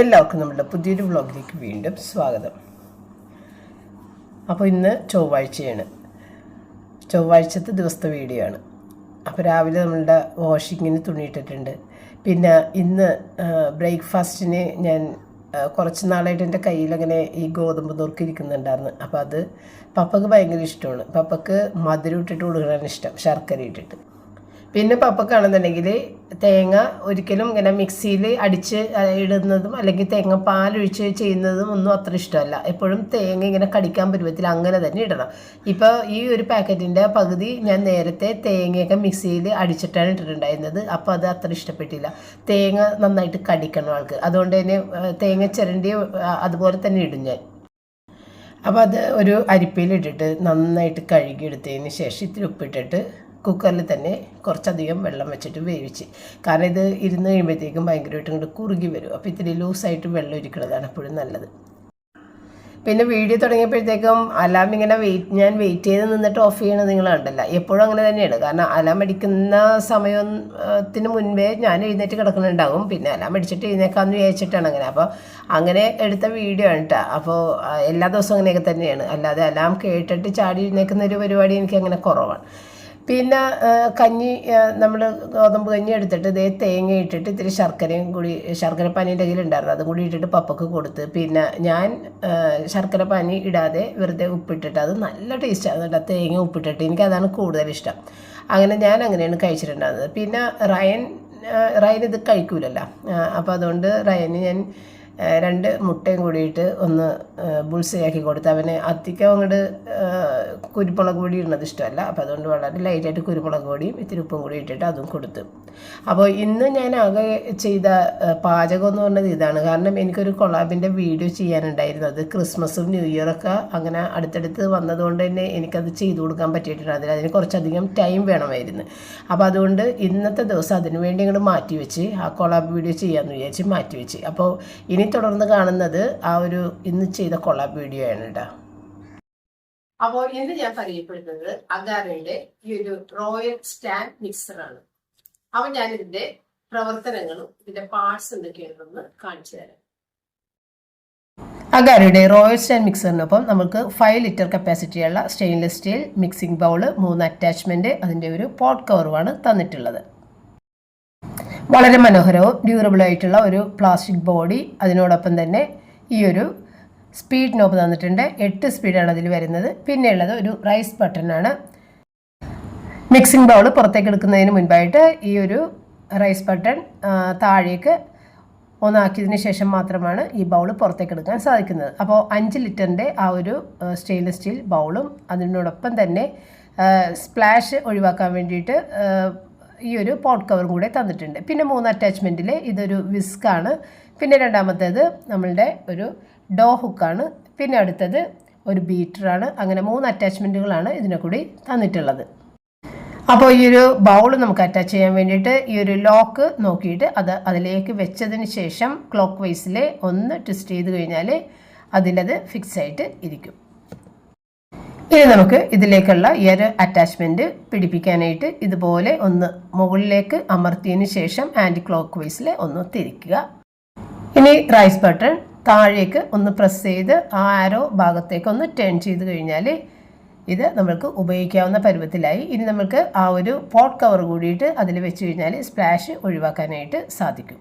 എല്ലാവർക്കും നമ്മുടെ പുതിയൊരു വ്ളോഗിലേക്ക് വീണ്ടും സ്വാഗതം. അപ്പോൾ ഇന്ന് ചൊവ്വാഴ്ചയാണ്. ചൊവ്വാഴ്ചത്തെ ദിവസത്തെ വീഡിയോ ആണ്. അപ്പോൾ രാവിലെ നമ്മളുടെ വാഷിങ്ങിന് തുണിയിട്ടിട്ടുണ്ട് പിന്നെ ഇന്ന് ബ്രേക്ക്ഫാസ്റ്റിന് ഞാൻ കുറച്ച് നാളായിട്ട് എന്റെ കയ്യിലങ്ങനെ ഈ ഗോതമ്പ് നുറുക്ക് ഇരിക്കുന്നുണ്ടായിരുന്നു. അപ്പോൾ അത് പപ്പക്ക് ഭയങ്കര ഇഷ്ടമാണ്. പപ്പക്ക് മധുരം ഇട്ടിട്ട് കൊടുക്കാനാണ് ഇഷ്ടം. ശർക്കര ഇട്ടിട്ട്. പിന്നെ പപ്പക്കാണെന്നുണ്ടെങ്കിൽ തേങ്ങ ഒരിക്കലും ഇങ്ങനെ മിക്സിയിൽ അടിച്ച് ഇടുന്നതും അല്ലെങ്കിൽ തേങ്ങ പാലൊഴിച്ച് ചെയ്യുന്നതും ഒന്നും അത്ര ഇഷ്ടമല്ല. എപ്പോഴും തേങ്ങ ഇങ്ങനെ കടിക്കാൻ പരുവത്തിൽ അങ്ങനെ തന്നെ ഇടണം. ഇപ്പോൾ ഈ ഒരു പാക്കറ്റിന്റെ പകുതി ഞാൻ നേരത്തെ തേങ്ങയൊക്കെ മിക്സിയിൽ അടിച്ചിട്ടാണ് ഇട്ടിട്ടുണ്ടായിരുന്നത്. അപ്പോൾ അത് അത്ര ഇഷ്ടപ്പെട്ടില്ല. തേങ്ങ നന്നായിട്ട് കടിക്കണം ആൾക്ക്. അതുകൊണ്ട് തന്നെ തേങ്ങ ചിരണ്ടി അതുപോലെ തന്നെ ഇടും ഞാൻ. അപ്പോൾ അത് ഒരു അരിപ്പയിലിട്ടിട്ട് നന്നായിട്ട് കഴുകിയെടുത്തതിന് ശേഷം ഇത്തിരി ഉപ്പിട്ടിട്ട് കുക്കറിൽ തന്നെ കുറച്ചധികം വെള്ളം വെച്ചിട്ട് വേവിച്ച്. കാരണം ഇത് ഇരുന്ന് കഴിയുമ്പോഴത്തേക്കും ഭയങ്കരമായിട്ട് ഇങ്ങോട്ട് കുറുകി വരും. അപ്പോൾ ഇത്തിരി ലൂസായിട്ട് വെള്ളം ഇരിക്കുന്നതാണ് എപ്പോഴും നല്ലത്. പിന്നെ വീഡിയോ തുടങ്ങിയപ്പോഴത്തേക്കും അലാം ഇങ്ങനെ വെയിറ്റ് ഞാൻ വെയിറ്റ് ചെയ്ത് നിന്നിട്ട് ഓഫ് ചെയ്യണത് നിങ്ങൾ കണ്ടല്ല. എപ്പോഴും അങ്ങനെ തന്നെയാണ്. കാരണം അലാം അടിക്കുന്ന സമയത്തിന് മുൻപേ ഞാൻ എഴുന്നേറ്റ് കിടക്കുന്നുണ്ടാകും പിന്നെ അലാം അടിച്ചിട്ട് എഴുന്നേക്കാമെന്ന് വിചാരിച്ചിട്ടാണ് അങ്ങനെ. അപ്പോൾ അങ്ങനെ എടുത്ത വീഡിയോ ആണ് കേട്ടോ അപ്പോൾ എല്ലാ ദിവസവും അങ്ങനെയൊക്കെ തന്നെയാണ്. അല്ലാതെ അലാം കേട്ടിട്ട് ചാടി എഴുന്നേക്കുന്ന ഒരു പരിപാടി എനിക്ക് അങ്ങനെ കുറവാണ്. പിന്നെ കഞ്ഞി നമ്മൾ ഗോതമ്പ് കഞ്ഞി എടുത്തിട്ട് ഇതേ തേങ്ങ ഇട്ടിട്ട് ഇത്തിരി ശർക്കരയും കൂടി ശർക്കര കയ്യിൽ കയ്യിലുണ്ടായിരുന്നു. അതും കൂടി ഇട്ടിട്ട് പപ്പക്ക് കൊടുത്ത്. പിന്നെ ഞാൻ ശർക്കരപ്പാനി ശർക്കര പാനി ഇടാതെ വെറുതെ ഉപ്പിട്ടിട്ട് അത് നല്ല ടേസ്റ്റാണ് കേട്ടോ തേങ്ങ ഉപ്പിട്ടിട്ട്. എനിക്ക് അതാണ് കൂടുതൽ ഇഷ്ടം. അങ്ങനെ ഞാൻ അങ്ങനെയാണ് കഴിച്ചിട്ടുണ്ടായിരുന്നത്. പിന്നെ റയൻ റയൻ ഇത് കഴിക്കൂലല്ലോ. അപ്പോൾ അതുകൊണ്ട് റയന് ഞാൻ രണ്ട് മുട്ടയും കൂടിയിട്ട് ഒന്ന് ബുൾസയാക്കി കൊടുത്ത് അവന് അത്തിക്ക അങ്ങോട്ട് കുരുമുളക് പൊടി ഇടുന്നത് ഇഷ്ടമല്ല. അപ്പോൾ അതുകൊണ്ട് വളരെ ലൈറ്റായിട്ട് കുരുമുളക് പൊടിയും ഇത്തിരി ഉപ്പും കൂടി ഇട്ടിട്ട് അതും കൊടുത്തു. അപ്പോൾ ഇന്ന് ഞാൻ ആകെ ചെയ്ത പാചകം എന്ന് പറഞ്ഞത് ഇതാണ്. കാരണം എനിക്കൊരു കൊളാബിന്റെ വീഡിയോ ചെയ്യാനുണ്ടായിരുന്നു. അത് ക്രിസ്മസും ന്യൂ ഇയറൊക്കെ അങ്ങനെ അടുത്തടുത്ത് വന്നതുകൊണ്ട് തന്നെ എനിക്കത് ചെയ്തു കൊടുക്കാൻ പറ്റിയിട്ടുണ്ട് അതിന് കുറച്ചധികം ടൈം വേണമായിരുന്നു. അപ്പോൾ അതുകൊണ്ട് ഇന്നത്തെ ദിവസം അതിനുവേണ്ടി വേണ്ടി അങ്ങോട്ട് മാറ്റി വെച്ച് ആ കൊളാബ് വീഡിയോ ചെയ്യാമെന്ന് വിചാരിച്ച് മാറ്റി വെച്ച്. അപ്പോൾ ഇനി തുടർന്ന് കാണുന്നത് ആ ഒരു ഇന്ന് ചെയ്ത കൊളാബ് വീഡിയോ ആണ് കേട്ടോ അപ്പോൾ ഇന്ന് ഞാൻ പറയപ്പെടുന്നത് അഗാരയുടെ ഈ ഒരു റോയൽ സ്റ്റാൻഡ് മിക്സറാണ് അപ്പോൾ ഞാൻ ഇതിന്റെ പ്രവർത്തനങ്ങളും ഇതിന്റെ പാർട്സ് എന്തൊക്കെയാണെന്ന് കാണിച്ചു തരാം. അഗാരയുടെ റോയൽ സ്റ്റാൻഡ് മിക്സറിനൊപ്പം നമുക്ക് ഫൈവ് ലിറ്റർ കപ്പാസിറ്റിയുള്ള സ്റ്റെയിൻലെസ് സ്റ്റീൽ മിക്സിംഗ് ബൗൾ മൂന്ന് അറ്റാച്ച്മെന്റ് അതിന്റെ ഒരു പോട്ട് കവറുമാണ് തന്നിട്ടുള്ളത്. വളരെ മനോഹരവും ഡ്യൂറബിളായിട്ടുള്ള ഒരു പ്ലാസ്റ്റിക് ബോഡി അതിനോടൊപ്പം തന്നെ ഈ ഒരു സ്പീഡ് നോബ് തന്നിട്ടുണ്ട്. എട്ട് സ്പീഡാണ് അതിൽ വരുന്നത്. പിന്നെയുള്ളത് ഒരു റൈസ് ബട്ടണാണ് മിക്സിംഗ് ബൗൾ പുറത്തേക്ക് എടുക്കുന്നതിന് മുൻപായിട്ട് ഈ ഒരു റൈസ് ബട്ടൺ താഴേക്ക് ഒന്നാക്കിയതിന് ശേഷം മാത്രമാണ് ഈ ബൗൾ പുറത്തേക്ക് എടുക്കാൻ സാധിക്കുന്നത്. അപ്പോൾ അഞ്ച് ലിറ്ററിന്റെ ആ ഒരു സ്റ്റെയിൻലെസ് സ്റ്റീൽ ബൗളും അതിനോടൊപ്പം തന്നെ സ്പ്ലാഷ് ഒഴിവാക്കാൻ വേണ്ടിയിട്ട് ഈ ഒരു പോട്ട് കവറും കൂടെ തന്നിട്ടുണ്ട്. പിന്നെ മൂന്ന് അറ്റാച്ച്മെന്റിൽ ഇതൊരു വിസ്കാണ് പിന്നെ രണ്ടാമത്തേത് നമ്മളുടെ ഒരു ഡോ ഹുക്കാണ് പിന്നെ അടുത്തത് ഒരു ബീറ്ററാണ് അങ്ങനെ മൂന്ന് അറ്റാച്ച്മെന്റുകളാണ് ഇതിനെ കൂടി തന്നിട്ടുള്ളത്. അപ്പോൾ ഈ ഒരു ബൗൾ നമുക്ക് അറ്റാച്ച് ചെയ്യാൻ വേണ്ടിയിട്ട് ഈ ഒരു ലോക്ക് നോക്കിയിട്ട് അത് അതിലേക്ക് വെച്ചതിന് ശേഷം ക്ലോക്ക് വൈസിലെ ഒന്ന് ട്വിസ്റ്റ് ചെയ്ത് കഴിഞ്ഞാൽ അതിലത് ഫിക്സ് ആയിട്ട് ഇരിക്കും. ഇനി നമുക്ക് ഇതിലേക്കുള്ള ഈ ഒരു അറ്റാച്ച്മെന്റ് പിടിപ്പിക്കാനായിട്ട് ഇതുപോലെ ഒന്ന് മുകളിലേക്ക് അമർത്തിയതിന് ശേഷം ആന്റി ക്ലോക്ക് വൈസിൽ ഒന്ന് തിരിക്കുക. ഇനി റൈസ് ബട്ടൺ താഴേക്ക് ഒന്ന് പ്രസ് ചെയ്ത് ആ ആരോ ഭാഗത്തേക്ക് ഒന്ന് ടേൺ ചെയ്ത് കഴിഞ്ഞാൽ ഇത് നമ്മൾക്ക് ഉപയോഗിക്കാവുന്ന പരുവത്തിലായി. ഇനി നമുക്ക് ആ ഒരു പോട്ട് കവർ കൂടിയിട്ട് അതിൽ വെച്ച് കഴിഞ്ഞാൽ സ്പ്ലാഷ് ഒഴിവാക്കാനായിട്ട് സാധിക്കും.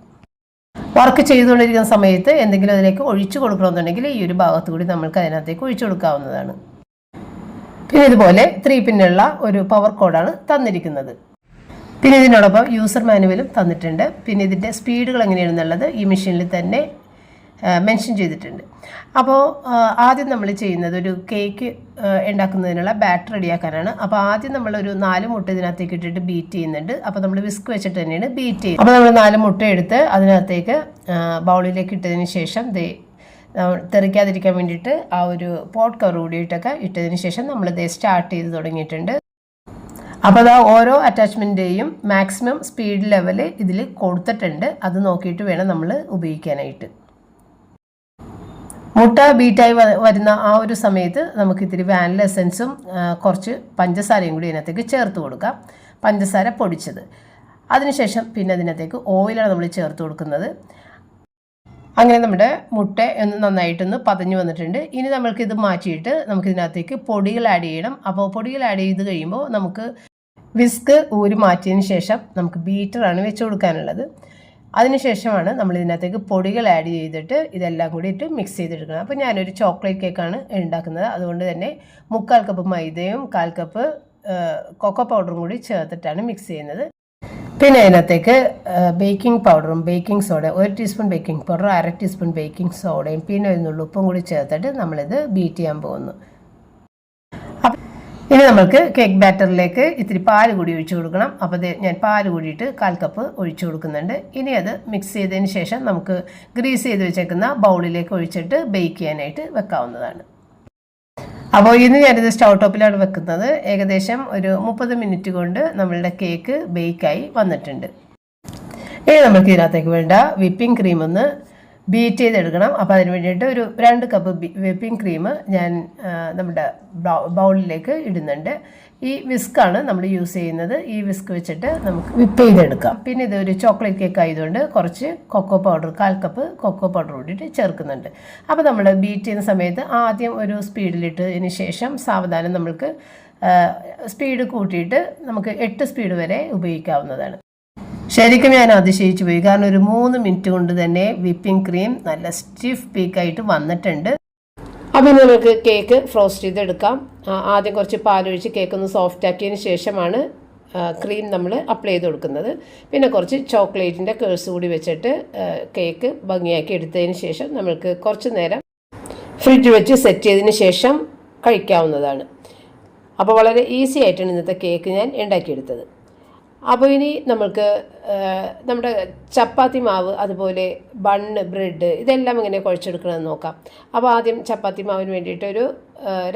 വർക്ക് ചെയ്തുകൊണ്ടിരിക്കുന്ന സമയത്ത് എന്തെങ്കിലും അതിലേക്ക് ഒഴിച്ചു കൊടുക്കണമെന്നുണ്ടെങ്കിൽ ഈ ഒരു ഭാഗത്ത് കൂടി നമ്മൾക്ക് അതിനകത്തേക്ക് ഒഴിച്ചു കൊടുക്കാവുന്നതാണ്. പിന്നെ ഇതുപോലെ ത്രീ പിന്നുള്ള ഒരു പവർ കോഡാണ് തന്നിരിക്കുന്നത്. പിന്നെ ഇതിനോടൊപ്പം യൂസർ മാനുവലും തന്നിട്ടുണ്ട്. പിന്നെ ഇതിന്റെ സ്പീഡുകൾ എങ്ങനെയാണെന്നുള്ളത് ഈ മെഷീനിൽ തന്നെ മെൻഷൻ ചെയ്തിട്ടുണ്ട്. അപ്പോൾ ആദ്യം നമ്മൾ ചെയ്യുന്നത് ഒരു കേക്ക് ഉണ്ടാക്കുന്നതിനുള്ള ബാറ്റർ റെഡിയാക്കാനാണ് അപ്പോൾ ആദ്യം നമ്മളൊരു നാല് മുട്ട ഇതിനകത്തേക്ക് ഇട്ടിട്ട് ബീറ്റ് ചെയ്യുന്നുണ്ട്. അപ്പോൾ നമ്മൾ വിസ്ക് വെച്ചിട്ട് തന്നെയാണ് ബീറ്റ് ചെയ്യുന്നത്. അപ്പോൾ നമ്മൾ നാല് മുട്ട എടുത്ത് അതിനകത്തേക്ക് ബൗളിലേക്ക് ഇട്ടതിന് ശേഷം ദേ തെറിക്കാതിരിക്കാൻ വേണ്ടിയിട്ട് ആ ഒരു പോട്ട് കവർ കൂടിയിട്ടൊക്കെ ഇട്ടതിന് ശേഷം നമ്മൾ ഇത് സ്റ്റാർട്ട് ചെയ്ത് തുടങ്ങിയിട്ടുണ്ട്. അപ്പോൾ അതാ ഓരോ അറ്റാച്ച്മെന്റേയും മാക്സിമം സ്പീഡ് ലെവൽ ഇതിൽ കൊടുത്തിട്ടുണ്ട്. അത് നോക്കിയിട്ട് വേണം നമ്മൾ ഉപയോഗിക്കാനായിട്ട്. മുട്ട ബീറ്റായി വരുന്ന ആ ഒരു സമയത്ത് നമുക്ക് ഇത്തിരി വാനില എസൻസും കുറച്ച് പഞ്ചസാരയും കൂടി ഇതിനകത്തേക്ക് ചേർത്ത് കൊടുക്കാം. പഞ്ചസാര പൊടിച്ചത്. അതിനുശേഷം പിന്നെ അതിനകത്തേക്ക് ഓയിലാണ് നമ്മൾ ചേർത്ത് കൊടുക്കുന്നത്. അങ്ങനെ നമ്മുടെ മുട്ട ഒന്ന് നന്നായിട്ടൊന്ന് പതഞ്ഞു വന്നിട്ടുണ്ട്. ഇനി നമ്മൾക്ക് ഇത് മാറ്റിയിട്ട് നമുക്കിതിനകത്തേക്ക് പൊടികൾ ആഡ് ചെയ്യണം. അപ്പോൾ പൊടികൾ ആഡ് ചെയ്ത് കഴിയുമ്പോൾ നമുക്ക് വിസ്ക് ഊരി മാറ്റിയതിന് ശേഷം നമുക്ക് ബീറ്ററാണ് വെച്ച് കൊടുക്കാനുള്ളത്. അതിനുശേഷമാണ് നമ്മൾ ഇതിനകത്തേക്ക് പൊടികൾ ആഡ് ചെയ്തിട്ട് ഇതെല്ലാം കൂടി ഇട്ട് മിക്സ് ചെയ്തെടുക്കണം അപ്പോൾ ഞാനൊരു ചോക്ലേറ്റ് കേക്കാണ് ഉണ്ടാക്കുന്നത്. അതുകൊണ്ട് തന്നെ മുക്കാൽ കപ്പ് മൈദയും കാൽ കപ്പ് കൊക്കോ പൗഡറും കൂടി ചേർത്തിട്ടാണ് മിക്സ് ചെയ്യുന്നത്. പിന്നെ അതിനകത്തേക്ക് ബേക്കിംഗ് പൗഡറും ബേക്കിംഗ് സോഡ ഒരു ടീസ്പൂൺ ബേക്കിംഗ് പൗഡറും അര ടീസ്പൂൺ ബേക്കിംഗ് സോഡയും പിന്നെ ഒരു നുള്ളു ഉപ്പും കൂടി ചേർത്തിട്ട് നമ്മളിത് ബീറ്റ് ചെയ്യാൻ പോകുന്നു. ഇനി നമുക്ക് കേക്ക് ബാറ്ററിലേക്ക് ഇത്തിരി പാൽ കൂടി ഒഴിച്ചു കൊടുക്കണം. അപ്പോൾ ഞാൻ പാൽ കൂടിയിട്ട് കാൽ കപ്പ് ഒഴിച്ചു കൊടുക്കുന്നുണ്ട്. ഇനി അത് മിക്സ് ചെയ്തതിന് ശേഷം നമുക്ക് ഗ്രീസ് ചെയ്ത് വെച്ചേക്കുന്ന ബൗളിലേക്ക് ഒഴിച്ചിട്ട് ബേക്ക് ചെയ്യാനായിട്ട് വെക്കാവുന്നതാണ്. അപ്പോൾ ഇന്ന് ഞാനിത് സ്റ്റൗ ടോപ്പിലാണ് വെക്കുന്നത്. ഏകദേശം ഒരു മുപ്പത് മിനിറ്റ് കൊണ്ട് നമ്മളുടെ കേക്ക് ബേക്കായി വന്നിട്ടുണ്ട്. ഇനി നമുക്ക് ഇതിനകത്തേക്ക് വേണ്ട വിപ്പിംഗ് ക്രീം ഒന്ന് ബീറ്റ് ചെയ്തെടുക്കണം. അപ്പോൾ അതിന് വേണ്ടിയിട്ട് ഒരു രണ്ട് കപ്പ് വിപ്പിംഗ് ക്രീം ഞാൻ നമ്മുടെ ബൗളിലേക്ക് ഇടുന്നുണ്ട്. ഈ വിസ്ക് ആണ് നമ്മൾ യൂസ് ചെയ്യുന്നത്. ഈ വിസ്ക് വെച്ചിട്ട് നമുക്ക് വിപ്പ് ചെയ്തെടുക്കാം. പിന്നെ ഇത് ഒരു ചോക്ലേറ്റ് കേക്ക് ആയതുകൊണ്ട് കുറച്ച് കൊക്കോ പൗഡർ കാൽ കപ്പ് കൊക്കോ പൗഡർ കൂടിയിട്ട് ചേർക്കുന്നുണ്ട്. അപ്പോൾ നമ്മൾ ബീറ്റ് ചെയ്യുന്ന സമയത്ത് ആദ്യം ഒരു സ്പീഡിലിട്ടതിന് ശേഷം സാവധാനം നമ്മൾക്ക് സ്പീഡ് കൂട്ടിയിട്ട് നമുക്ക് എട്ട് സ്പീഡ് വരെ ഉപയോഗിക്കാവുന്നതാണ്. ശരിക്കും ഞാൻ അതിശയിച്ചു പോയി. കാരണം ഒരു മൂന്ന് മിനിറ്റ് കൊണ്ട് തന്നെ വിപ്പിംഗ് ക്രീം നല്ല സ്റ്റിഫ് പീക്കായിട്ട് വന്നിട്ടുണ്ട്. അപ്പോൾ നമുക്ക് കേക്ക് ഫ്രോസ്റ്റ് ചെയ്തെടുക്കാം. ആദ്യം കുറച്ച് പാലൊഴിച്ച് കേക്ക് ഒന്ന് സോഫ്റ്റ് ആക്കിയതിന് ശേഷമാണ് ക്രീം നമ്മൾ അപ്ലൈ ചെയ്ത് കൊടുക്കുന്നത്. പിന്നെ കുറച്ച് ചോക്ലേറ്റിന്റെ കേഴ്സ് കൂടി വെച്ചിട്ട് കേക്ക് ഭംഗിയാക്കി എടുത്തതിന് ശേഷം നമ്മൾക്ക് കുറച്ച് നേരം ഫ്രിഡ്ജ് വെച്ച് സെറ്റ് ചെയ്തതിന് ശേഷം കഴിക്കാവുന്നതാണ്. അപ്പോൾ വളരെ ഈസി ആയിട്ടാണ് ഇന്നത്തെ കേക്ക് ഞാൻ ഉണ്ടാക്കിയെടുത്തത്. അപ്പോൾ ഇനി നമ്മൾക്ക് നമ്മുടെ ചപ്പാത്തി മാവ് അതുപോലെ ബണ്ണ് ബ്രെഡ് ഇതെല്ലാം ഇങ്ങനെ കുഴച്ചെടുക്കണമെന്ന് നോക്കാം. അപ്പോൾ ആദ്യം ചപ്പാത്തി മാവിന് വേണ്ടിയിട്ടൊരു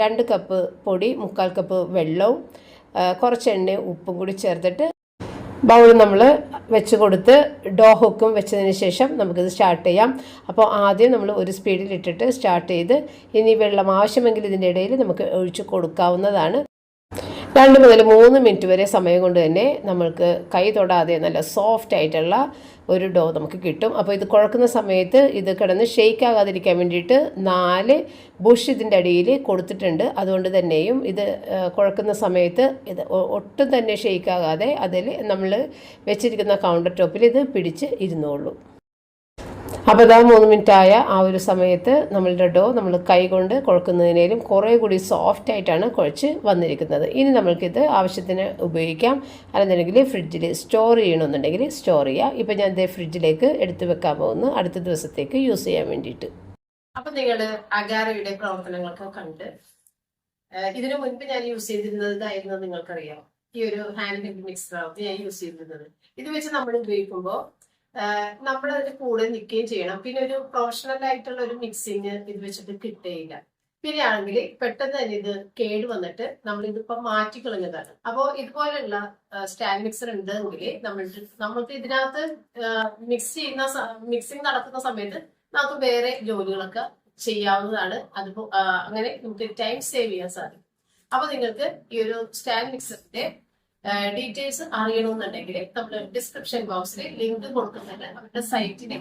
രണ്ട് കപ്പ് പൊടി മുക്കാൽ കപ്പ് വെള്ളവും കുറച്ച് എണ്ണയും ഉപ്പും കൂടി ചേർത്തിട്ട് ബൗൾ നമ്മൾ വെച്ച് കൊടുത്ത് ഡോ ഹുക്കും വെച്ചതിന് ശേഷം നമുക്കിത് സ്റ്റാർട്ട് ചെയ്യാം. അപ്പോൾ ആദ്യം നമ്മൾ ഒരു സ്പീഡിൽ ഇട്ടിട്ട് സ്റ്റാർട്ട് ചെയ്ത് ഇനി വെള്ളം ആവശ്യമെങ്കിൽ ഇതിന്റെ ഇടയിൽ നമുക്ക് ഒഴിച്ച് കൊടുക്കാവുന്നതാണ്. രണ്ട് മുതൽ മൂന്ന് മിനിറ്റ് വരെ സമയം കൊണ്ട് തന്നെ നമ്മൾക്ക് കൈ തൊടാതെ നല്ല സോഫ്റ്റ് ആയിട്ടുള്ള ഒരു ഡോ നമുക്ക് കിട്ടും. അപ്പോൾ ഇത് കുഴക്കുന്ന സമയത്ത് ഇത് കിടന്ന് ഷെയ്ക്ക് ആകാതിരിക്കാൻ വേണ്ടിയിട്ട് നാല് ബുഷ് ഇതിന്റെ അടിയിൽ കൊടുത്തിട്ടുണ്ട്. അതുകൊണ്ട് തന്നെയും ഇത് കുഴക്കുന്ന സമയത്ത് ഇത് ഒട്ടും തന്നെ ഷെയ്ക്ക് ആകാതെ അതിൽ നമ്മൾ വെച്ചിരിക്കുന്ന കൗണ്ടർ ടോപ്പിൽ ഇത് പിടിച്ച് ഇരുന്നോളൂ. അപ്പോൾ ഇതാ മൂന്ന് മിനിറ്റ് ആയ ആ ഒരു സമയത്ത് നമ്മളുടെ ഡോ നമ്മൾ കൈ കൊണ്ട് കുഴക്കുന്നതിനേലും കുറേ കൂടി സോഫ്റ്റ് ആയിട്ടാണ് കുഴച്ച് വന്നിരിക്കുന്നത്. ഇനി നമ്മൾക്കിത് ആവശ്യത്തിന് ഉപയോഗിക്കാം. അല്ലെന്നുണ്ടെങ്കിൽ ഫ്രിഡ്ജിൽ സ്റ്റോർ ചെയ്യണമെന്നുണ്ടെങ്കിൽ സ്റ്റോർ ചെയ്യാം. ഇപ്പം ഞാൻ ഇതേ ഫ്രിഡ്ജിലേക്ക് എടുത്തു വെക്കാൻ പോകുന്നു. അടുത്ത ദിവസത്തേക്ക് യൂസ് ചെയ്യാൻ വേണ്ടിയിട്ട്. അപ്പം നിങ്ങൾ അഗാരയുടെ പ്രവർത്തനങ്ങളൊക്കെ കണ്ട് ഇതിനു മുൻപ് ഞാൻ യൂസ് ചെയ്തിരുന്നത് ഇതായിരുന്നു നിങ്ങൾക്കറിയാം ഈ ഒരു ഹാൻഡ് മിക്സർ ഞാൻ യൂസ് ചെയ്തിരുന്നത്. ഇത് വെച്ച് നമ്മൾ ഉപയോഗിക്കുമ്പോൾ നമ്മൾ അതിന് കൂടെ നിൽക്കുകയും ചെയ്യണം. പിന്നെ ഒരു പ്രൊഫഷണൽ ആയിട്ടുള്ള ഒരു മിക്സിങ് ഇത് വെച്ചിട്ട് കിട്ടുകയില്ല പിന്നെ ആണെങ്കിൽ പെട്ടെന്ന് തന്നെ ഇത് കേട് വന്നിട്ട് നമ്മൾ ഇതിപ്പോ മാറ്റിക്കളഞ്ഞതാണ് അപ്പോൾ ഇതുപോലെയുള്ള സ്റ്റാൻഡ് മിക്സർ ഉണ്ടെങ്കിൽ നമ്മൾ നമ്മൾക്ക് ഇതിനകത്ത് മിക്സ് ചെയ്യുന്ന മിക്സിങ് നടത്തുന്ന സമയത്ത് നമുക്ക് വേറെ ജോലികളൊക്കെ ചെയ്യാവുന്നതാണ്. അതിപ്പോ അങ്ങനെ നമുക്ക് ടൈം സേവ് ചെയ്യാൻ സാധിക്കും. അപ്പൊ നിങ്ങൾക്ക് ഈ ഒരു സ്റ്റാൻഡ് മിക്സറിന്റെ ഡീറ്റെയിൽസ് അറിയണമെന്നുണ്ടെങ്കിൽ നമ്മൾ ഡിസ്ക്രിപ്ഷൻ ബോക്സിൽ ലിങ്ക് കൊടുക്കുന്നുണ്ട്. അവരുടെ സൈറ്റിനെ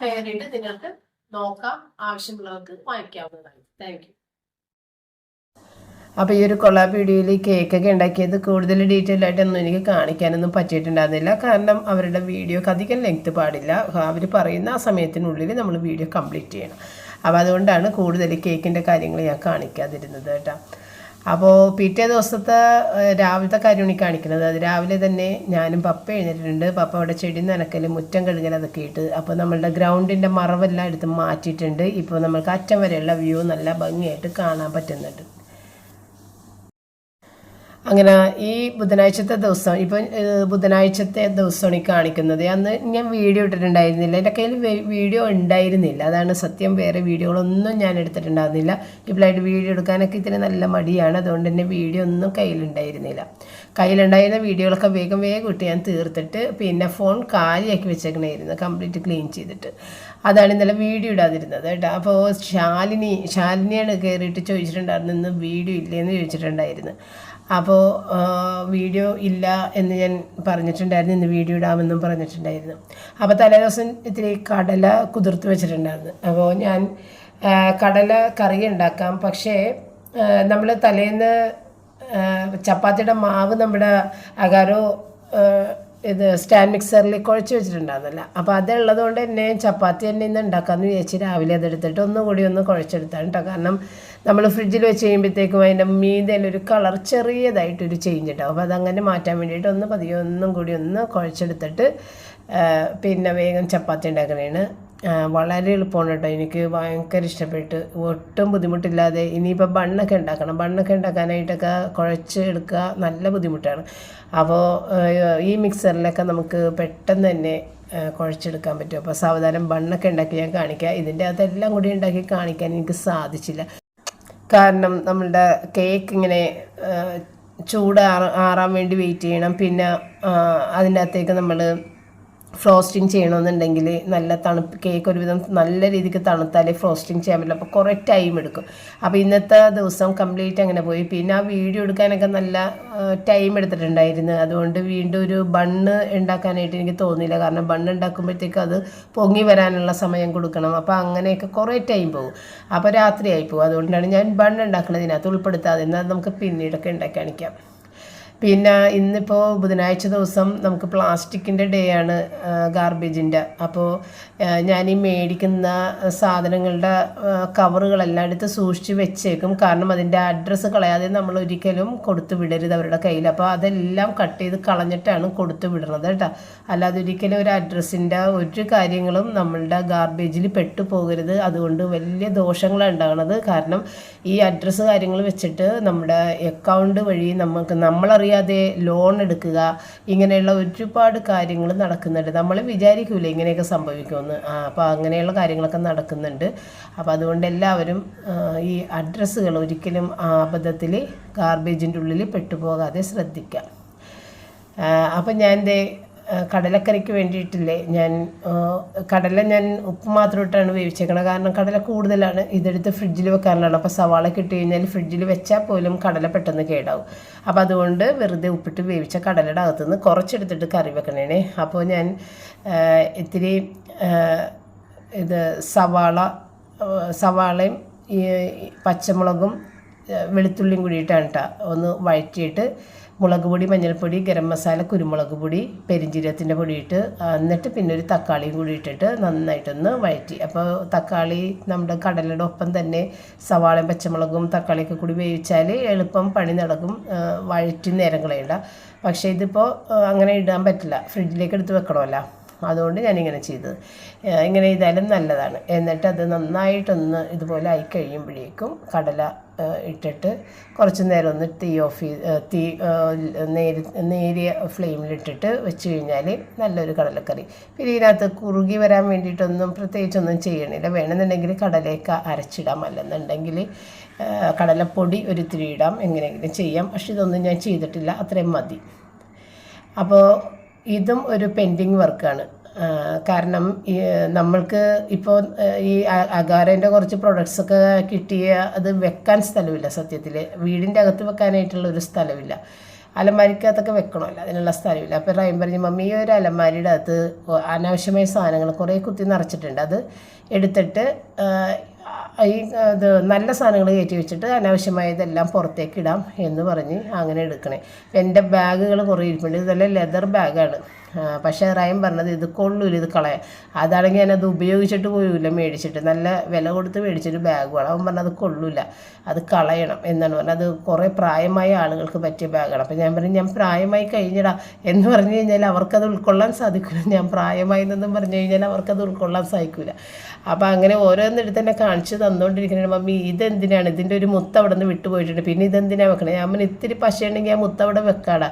കയറിയിട്ട് നിങ്ങൾക്ക് നോക്കാം. ആവശ്യമുള്ളവർക്ക് വാങ്ങിക്കാവുന്നതാണ്. താങ്ക് അപ്പോൾ ഈ ഒരു കൊള്ളാ വീഡിയോയിൽ കേക്കൊക്കെ ഉണ്ടാക്കിയത് കൂടുതൽ ഡീറ്റെയിൽ ആയിട്ടൊന്നും എനിക്ക് കാണിക്കാനൊന്നും പറ്റിയിട്ടുണ്ടായിരുന്നില്ല. കാരണം അവരുടെ വീഡിയോക്ക് അധികം ലെങ്ത് പാടില്ല. അവർ പറയുന്ന ആ സമയത്തിനുള്ളിൽ നമ്മൾ വീഡിയോ കംപ്ലീറ്റ് ചെയ്യണം. അപ്പോൾ അതുകൊണ്ടാണ് കൂടുതൽ കേക്കിന്റെ കാര്യങ്ങൾ ഞാൻ കാണിക്കാതിരുന്നത് കേട്ടോ. അപ്പോൾ പിറ്റേ ദിവസത്തെ രാവിലത്തെ കാര്യമാണ് കാണിക്കുന്നത്. അത് രാവിലെ തന്നെ ഞാനും പപ്പ എഴുന്നേറ്റിട്ടുണ്ട്. പപ്പ അവിടെ ചെടി നനക്കൽ മുറ്റം കഴുകൽ അതൊക്കെ ഇട്ട് അപ്പോൾ നമ്മളുടെ ഗ്രൗണ്ടിന്റെ മറവെല്ലാം എടുത്ത് മാറ്റിയിട്ടുണ്ട്. ഇപ്പോൾ നമ്മൾക്ക് അറ്റം വരെയുള്ള വ്യൂ നല്ല ഭംഗിയായിട്ട് കാണാൻ പറ്റുന്നുണ്ട്. അങ്ങനെ ഈ ബുധനാഴ്ചത്തെ ദിവസം ഇപ്പം ബുധനാഴ്ചത്തെ ദിവസമാണ് ഈ കാണിക്കുന്നത്. അന്ന് ഞാൻ വീഡിയോ ഇട്ടിട്ടുണ്ടായിരുന്നില്ല. എന്റെ കയ്യിൽ വീഡിയോ ഉണ്ടായിരുന്നില്ല. അതാണ് സത്യം. വേറെ വീഡിയോകളൊന്നും ഞാൻ എടുത്തിട്ടുണ്ടായിരുന്നില്ല. ഇപ്പോഴായിട്ട് വീഡിയോ എടുക്കാനൊക്കെ ഇത്തിരി നല്ല മടിയാണ്. അതുകൊണ്ട് തന്നെ വീഡിയോ ഒന്നും കയ്യിലുണ്ടായിരുന്നില്ല. കയ്യിലുണ്ടായിരുന്ന വീഡിയോകളൊക്കെ വേഗം വേഗം ഇട്ട് ഞാൻ തീർത്തിട്ട് പിന്നെ ഫോൺ കാലിയാക്കി വെച്ചേക്കണായിരുന്നു. കംപ്ലീറ്റ് ക്ലീൻ ചെയ്തിട്ട്. അതാണ് ഇന്നലെ വീഡിയോ ഇടാതിരുന്നത് കേട്ടോ. അപ്പോൾ ശാലിനി ശാലിനിയാണ് കയറിയിട്ട് ചോദിച്ചിട്ടുണ്ടായിരുന്നു ഇന്ന് വീഡിയോ ഇല്ലേന്ന് ചോദിച്ചിട്ടുണ്ടായിരുന്നു. അപ്പോൾ വീഡിയോ ഇല്ല എന്ന് ഞാൻ പറഞ്ഞിട്ടുണ്ടായിരുന്നു. ഇന്ന് വീഡിയോ ഇടാമെന്നും പറഞ്ഞിട്ടുണ്ടായിരുന്നു. അപ്പോൾ തലേ ദിവസം ഇത്തിരി കടല കുതിർത്ത് വെച്ചിട്ടുണ്ടായിരുന്നു. അപ്പോൾ ഞാൻ കടല കറി ഉണ്ടാക്കാം. പക്ഷേ നമ്മൾ തലേന്ന് ചപ്പാത്തിയുടെ മാവ് നമ്മുടെ അകാരോ ഇത് സ്റ്റാൻഡ് മിക്സറിൽ കുഴച്ച് വെച്ചിട്ടുണ്ടായിരുന്നില്ല. അപ്പോൾ അതുള്ളത് കൊണ്ട് തന്നെ ചപ്പാത്തി തന്നെ ഇന്ന് ഉണ്ടാക്കാമെന്ന് വിചാരിച്ച് രാവിലെ അതെടുത്തിട്ട് ഒന്നുകൂടി ഒന്ന് കുഴച്ചെടുത്താണ് കേട്ടോ കാരണം നമ്മൾ ഫ്രിഡ്ജിൽ വെച്ച് കഴിയുമ്പോഴത്തേക്കും അതിന്റെ മീതയിലൊരു കളർ ചെറിയതായിട്ടൊരു ചേഞ്ച് ഉണ്ടാവും അപ്പോൾ അതങ്ങനെ മാറ്റാൻ വേണ്ടിയിട്ട് ഒന്ന് പതിയെ ഒന്നും കൂടി ഒന്ന് കുഴച്ചെടുത്തിട്ട് പിന്നെ വേഗം ചപ്പാത്തി ഉണ്ടാക്കുന്നതാണ് വളരെ എളുപ്പമാണ് കേട്ടോ. എനിക്ക് ഭയങ്കര ഇഷ്ടപ്പെട്ട് ഒട്ടും ബുദ്ധിമുട്ടില്ലാതെ ഇനിയിപ്പോൾ ബണ്ണൊക്കെ ഉണ്ടാക്കണം ബണ്ണൊക്കെ ഉണ്ടാക്കാനായിട്ടൊക്കെ കുഴച്ച് എടുക്കുക നല്ല ബുദ്ധിമുട്ടാണ്. അപ്പോൾ ഈ മിക്സറിലൊക്കെ നമുക്ക് പെട്ടെന്ന് തന്നെ കുഴച്ചെടുക്കാൻ പറ്റും. അപ്പോൾ സാവധാനം ബണ്ണൊക്കെ ഉണ്ടാക്കി ഞാൻ കാണിക്കാം. ഇതിന്റെ അകത്തെല്ലാം കൂടി ഉണ്ടാക്കി കാണിക്കാൻ എനിക്ക് സാധിച്ചില്ല. കാരണം നമ്മളുടെ കേക്ക് ഇങ്ങനെ ചൂട് ആറാൻ വേണ്ടി വെയിറ്റ് ചെയ്യണം. പിന്നെ അതിനകത്തേക്ക് നമ്മൾ ഫ്രോസ്റ്റിംഗ് ചെയ്യണമെന്നുണ്ടെങ്കിൽ നല്ല തണുപ്പ് കേക്ക് ഒരുവിധം നല്ല രീതിക്ക് തണുത്താലേ ഫ്രോസ്റ്റിംഗ് ചെയ്യാൻ പറ്റില്ല അപ്പോൾ കുറേ ടൈം എടുക്കും. അപ്പോൾ ഇന്നത്തെ ദിവസം കംപ്ലീറ്റ് അങ്ങനെ പോയി. പിന്നെ ആ വീഡിയോ എടുക്കാനൊക്കെ നല്ല ടൈം എടുത്തിട്ടുണ്ടായിരുന്നു. അതുകൊണ്ട് വീണ്ടും ഒരു ബണ്ണ് ഉണ്ടാക്കാനായിട്ട് എനിക്ക് തോന്നിയില്ല. കാരണം ബണ്ണ് ഉണ്ടാക്കുമ്പോഴത്തേക്ക് അത് പൊങ്ങി വരാനുള്ള സമയം കൊടുക്കണം. അപ്പോൾ അങ്ങനെയൊക്കെ കുറേ ടൈം പോകും. അപ്പോൾ രാത്രിയായി പോകും. അതുകൊണ്ടാണ് ഞാൻ ബണ്ണ് ഉണ്ടാക്കുന്നത് ഇതിനകത്ത് ഉൾപ്പെടുത്താതെ എന്നാൽ നമുക്ക് പിന്നീടൊക്കെ ഉണ്ടാക്കി കാണിക്കാം. പിന്നെ ഇന്നിപ്പോൾ ബുധനാഴ്ച ദിവസം നമുക്ക് പ്ലാസ്റ്റിക്കിന്റെ ഡേ ആണ് ഗാർബേജിന്റെ അപ്പോൾ ഞാൻ ഈ മേടിക്കുന്ന സാധനങ്ങളുടെ കവറുകളെല്ലാം എടുത്ത് സൂക്ഷിച്ച് വെച്ചേക്കും. കാരണം അതിന്റെ അഡ്രസ്സ് കളയാതെ നമ്മൾ ഒരിക്കലും കൊടുത്തു വിടരുത് അവരുടെ കയ്യിൽ. അപ്പോൾ അതെല്ലാം കട്ട് ചെയ്ത് കളഞ്ഞിട്ടാണ് കൊടുത്തു വിടുന്നത് കേട്ടോ. അല്ലാതെ ഒരിക്കലും ഒരു അഡ്രസ്സിന്റെ ഒരു കാര്യങ്ങളും നമ്മളുടെ ഗാർബേജിൽ പെട്ടു പോകരുത് അതുകൊണ്ട് വലിയ ദോഷങ്ങളാണ് ഉണ്ടാകുന്നത്. കാരണം ഈ അഡ്രസ്സ് കാര്യങ്ങൾ വെച്ചിട്ട് നമ്മുടെ അക്കൗണ്ട് വഴി നമുക്ക് നമ്മളറിയാതെ ലോൺ എടുക്കുക ഇങ്ങനെയുള്ള ഒരുപാട് കാര്യങ്ങൾ നടക്കുന്നുണ്ട്. നമ്മൾ വിചാരിക്കൂല ഇങ്ങനെയൊക്കെ സംഭവിക്കുമെന്ന്. അപ്പോൾ അങ്ങനെയുള്ള കാര്യങ്ങളൊക്കെ നടക്കുന്നുണ്ട്. അപ്പോൾ അതുകൊണ്ട് എല്ലാവരും ഈ അഡ്രസ്സുകൾ ഒരിക്കലും ആപദത്തിൽ ഗാർബേജിന്റെ ഉള്ളിൽ പെട്ടുപോകാതെ ശ്രദ്ധിക്കുക. അപ്പം ഞാൻ കടലക്കറിക്ക് വേണ്ടിയിട്ടില്ലേ ഞാൻ കടല ഞാൻ ഉപ്പ് മാത്രം ഇട്ടാണ് വേവിച്ചേക്കണത്. കാരണം കടല കൂടുതലാണ്. ഇതെടുത്ത് ഫ്രിഡ്ജിൽ വെക്കാനുള്ളതാണ്. അപ്പോൾ സവാള കിട്ടി കഴിഞ്ഞാൽ ഫ്രിഡ്ജിൽ വെച്ചാൽ പോലും കടല പെട്ടെന്ന് കേടാവും. അപ്പോൾ അതുകൊണ്ട് വെറുതെ ഉപ്പിട്ട് വേവിച്ച കടലയുടെ അകത്തുനിന്ന് കുറച്ചെടുത്തിട്ട് കറി വെക്കണേ അപ്പോൾ ഞാൻ ഇത്തിരി ഇത് സവാള സവാളയും പച്ചമുളകും വെളുത്തുള്ളിയും കൂടിയിട്ടാണ് കേട്ടോ ഒന്ന് വഴറ്റിയിട്ട് മുളക് പൊടി മഞ്ഞൾപ്പൊടി ഗരം മസാല കുരുമുളക് പൊടി പെരിഞ്ചീരത്തിന്റെ പൊടി ഇട്ട് എന്നിട്ട് പിന്നെ ഒരു തക്കാളിയും കൂടി ഇട്ടിട്ട് നന്നായിട്ടൊന്ന് വഴറ്റി. അപ്പോൾ തക്കാളി നമ്മുടെ കടലയുടെ ഒപ്പം തന്നെ സവാളയും പച്ചമുളകും തക്കാളിയൊക്കെ കൂടി വേവിച്ചാൽ എളുപ്പം പണി നടക്കും. വഴറ്റി നേരം കളയണ്ട. പക്ഷേ ഇതിപ്പോൾ അങ്ങനെ ഇടാൻ പറ്റില്ല. ഫ്രിഡ്ജിലേക്ക് എടുത്ത് വെക്കണമല്ലോ. അതുകൊണ്ട് ഞാനിങ്ങനെ ചെയ്തത്. ഇങ്ങനെ ചെയ്താലും നല്ലതാണ്. എന്നിട്ട് അത് നന്നായിട്ടൊന്ന് ഇതുപോലെ ആയി കഴിയുമ്പോഴേക്കും കടല ഇട്ടിട്ട് കുറച്ച് നേരം ഒന്ന് തീ ഓഫ് ചെയ്ത് തീ നേരി നേരിയ ഫ്ലെയിമിലിട്ടിട്ട് വെച്ച് കഴിഞ്ഞാൽ നല്ലൊരു കടലക്കറി. പിന്നെ ഇതിനകത്ത് കുറുകി വരാൻ വേണ്ടിയിട്ടൊന്നും പ്രത്യേകിച്ചൊന്നും ചെയ്യണില്ല. വേണമെന്നുണ്ടെങ്കിൽ കടലേക്ക് അരച്ചിടാം. അല്ലെന്നുണ്ടെങ്കിൽ കടലപ്പൊടി ഒരു ഇത്തിരി ഇടാം. എങ്ങനെയെങ്കിലും ചെയ്യാം. പക്ഷെ ഇതൊന്നും ഞാൻ ചെയ്തിട്ടില്ല. അത്രയും മതി. അപ്പോൾ ഇതും ഒരു പെൻഡിങ് വർക്കാണ്. കാരണം നമ്മൾക്ക് ഇപ്പോൾ ഈ അ- അഗാരേന്റെ കുറച്ച് പ്രൊഡക്ട്സ് ഒക്കെ കിട്ടിയ അത് വെക്കാൻ സ്ഥലമില്ല സത്യത്തിൽ. വീടിന്റെ അകത്ത് വെക്കാനായിട്ടുള്ള ഒരു സ്ഥലമില്ല. അലമാരിക്കകത്തൊക്കെ വെക്കണമല്ലോ അതിനുള്ള സ്ഥലമില്ല. അപ്പോൾ റൈം പറഞ്ഞു മമ്മി ഈ ഒരു അലമാരിയുടെ അകത്ത് അനാവശ്യമായ സാധനങ്ങൾ കുറേ കുത്തി നിറച്ചിട്ടുണ്ട്. അത് എടുത്തിട്ട് ഈ ഇത് നല്ല സാധനങ്ങൾ കയറ്റി വെച്ചിട്ട് അനാവശ്യമായതെല്ലാം പുറത്തേക്ക് ഇടാം എന്ന് പറഞ്ഞ് അങ്ങനെ എടുക്കണേ. എന്റെ ബാഗുകൾ കുറേ ഇരിപ്പുണ്ട്. ഇതെല്ലാം ലെതർ ബാഗാണ്. പക്ഷേ റൈം പറഞ്ഞത് ഇത് കൊള്ളൂല ഇത് കളയാം. അതാണെങ്കിൽ ഞാനത് ഉപയോഗിച്ചിട്ട് പോയില്ല മേടിച്ചിട്ട്. നല്ല വില കൊടുത്ത് മേടിച്ചൊരു ബാഗ് വേണം അവൻ പറഞ്ഞത് കൊള്ളൂല അത് കളയണം എന്നാണ് പറഞ്ഞത്. അത് കുറേ പ്രായമായ ആളുകൾക്ക് പറ്റിയ ബാഗാണ്. അപ്പം ഞാൻ പറഞ്ഞു ഞാൻ പ്രായമായി കഴിഞ്ഞടാ എന്ന് പറഞ്ഞു കഴിഞ്ഞാൽ അവർക്കത് ഉൾക്കൊള്ളാൻ സാധിക്കില്ല ഞാൻ പ്രായമായി എന്നൊന്നും പറഞ്ഞു കഴിഞ്ഞാൽ അവർക്കത് ഉൾക്കൊള്ളാൻ സാധിക്കില്ല അപ്പോൾ അങ്ങനെ ഓരോന്നെടുത്ത് തന്നെ കാണിച്ച് തന്നുകൊണ്ടിരിക്കുന്നത് മമ്മി ഇതെന്തിനാണ്? ഇതിന്റെ ഒരു മുത്ത് അവിടെ നിന്ന് വിട്ടുപോയിട്ടുണ്ട്. പിന്നെ ഇതെന്തിനാണ് വെക്കണേ? പറഞ്ഞു ഇത്തിരി പശയുണ്ടെങ്കിൽ ആ മുത്ത് അവിടെ വെക്കാടാ.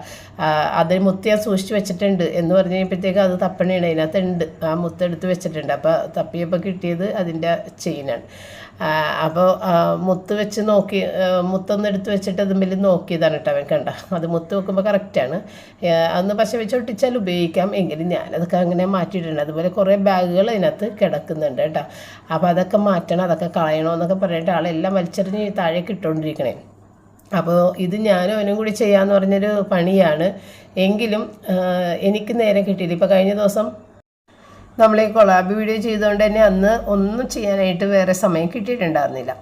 അത് മുത്ത് ഞാൻ സൂക്ഷിച്ച് വെച്ചിട്ടുണ്ട് എന്ന് പറഞ്ഞു കഴിഞ്ഞപ്പോഴത്തേക്ക് അത് തപ്പണയാണ്. അതിനകത്ത് ഉണ്ട്. ആ മുത്ത് എടുത്ത് വെച്ചിട്ടുണ്ട്. അപ്പോൾ തപ്പിയപ്പോൾ കിട്ടിയത് അതിന്റെ ചെയിനാണ്. അപ്പോൾ മുത്ത് വെച്ച് നോക്കി മുത്തൊന്ന് എടുത്ത് വെച്ചിട്ട് അതുമ്പിൽ നോക്കിയതാണ് കേട്ടോ അവൻ കണ്ട. അത് മുത്ത് വെക്കുമ്പോൾ കറക്റ്റാണ് അന്ന് പശ വെച്ച് ഒട്ടിച്ചാൽ ഉപയോഗിക്കാം. എങ്കിലും ഞാനതൊക്കെ അങ്ങനെ മാറ്റിയിട്ടുണ്ട്. അതുപോലെ കുറേ ബാഗുകൾ അതിനകത്ത് കിടക്കുന്നുണ്ട് കേട്ടോ. അപ്പോൾ അതൊക്കെ മാറ്റണം അതൊക്കെ കളയണമെന്നൊക്കെ പറഞ്ഞിട്ട് ആളെല്ലാം വലിച്ചെറിഞ്ഞ് താഴേക്ക് ഇട്ടുകൊണ്ടിരിക്കണേ അപ്പോൾ ഇത് ഞാനും അവനും കൂടി ചെയ്യാമെന്ന് പറഞ്ഞൊരു പണിയാണ്. എങ്കിലും എനിക്ക് നേരം കിട്ടിയില്ല. ഇപ്പോൾ കഴിഞ്ഞ ദിവസം നമ്മൾ ഈ കൊളാബ് വീഡിയോ ചെയ്തുകൊണ്ട് തന്നെ അന്ന് ഒന്നും ചെയ്യാനായിട്ട് വേറെ സമയം കിട്ടിയിട്ടുണ്ടായിരുന്നില്ല.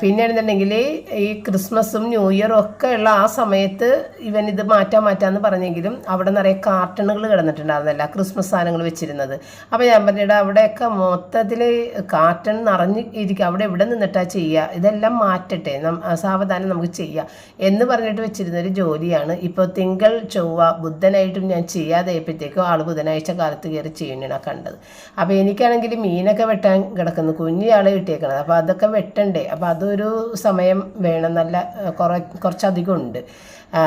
പിന്നെയാണെന്നുണ്ടെങ്കിൽ ഈ ക്രിസ്മസും ന്യൂ ഇയറും ഒക്കെ ഉള്ള ആ സമയത്ത് ഇവൻ ഇത് മാറ്റാൻ മാറ്റാന്ന് പറഞ്ഞെങ്കിലും അവിടെ നിറയെ കാർട്ടണുകൾ കിടന്നിട്ടുണ്ടായിരുന്നല്ല ക്രിസ്മസ് സാധനങ്ങൾ വെച്ചിരുന്നത്. അപ്പോൾ ഞാൻ പറഞ്ഞിട്ട് അവിടെയൊക്കെ മൊത്തത്തിൽ കാർട്ടൺ നിറഞ്ഞ് ഇരിക്കുക അവിടെ എവിടെ നിന്നിട്ടാ ചെയ്യുക ഇതെല്ലാം മാറ്റട്ടെ സാവധാനം നമുക്ക് ചെയ്യാം. എന്ന് പറഞ്ഞിട്ട് വെച്ചിരുന്ന ഒരു ജോലിയാണ്. ഇപ്പോൾ തിങ്കൾ ചൊവ്വ ബുധനായിട്ടും ഞാൻ ചെയ്യാതായപ്പോഴത്തേക്കും ആൾ ബുധനാഴ്ച കാലത്ത് കയറി ചെയ്യണ കണ്ടത്. അപ്പോൾ എനിക്കാണെങ്കിൽ മീനൊക്കെ വെട്ടാൻ കിടക്കുന്നു കുഞ്ഞിയാളെ കിട്ടിയേക്കണത് അപ്പോൾ അതൊക്കെ വെട്ടണ്ടേ? അപ്പോൾ അതൊരു സമയം വേണം നല്ല കുറേ കുറ കുറച്ചധികം ഉണ്ട്.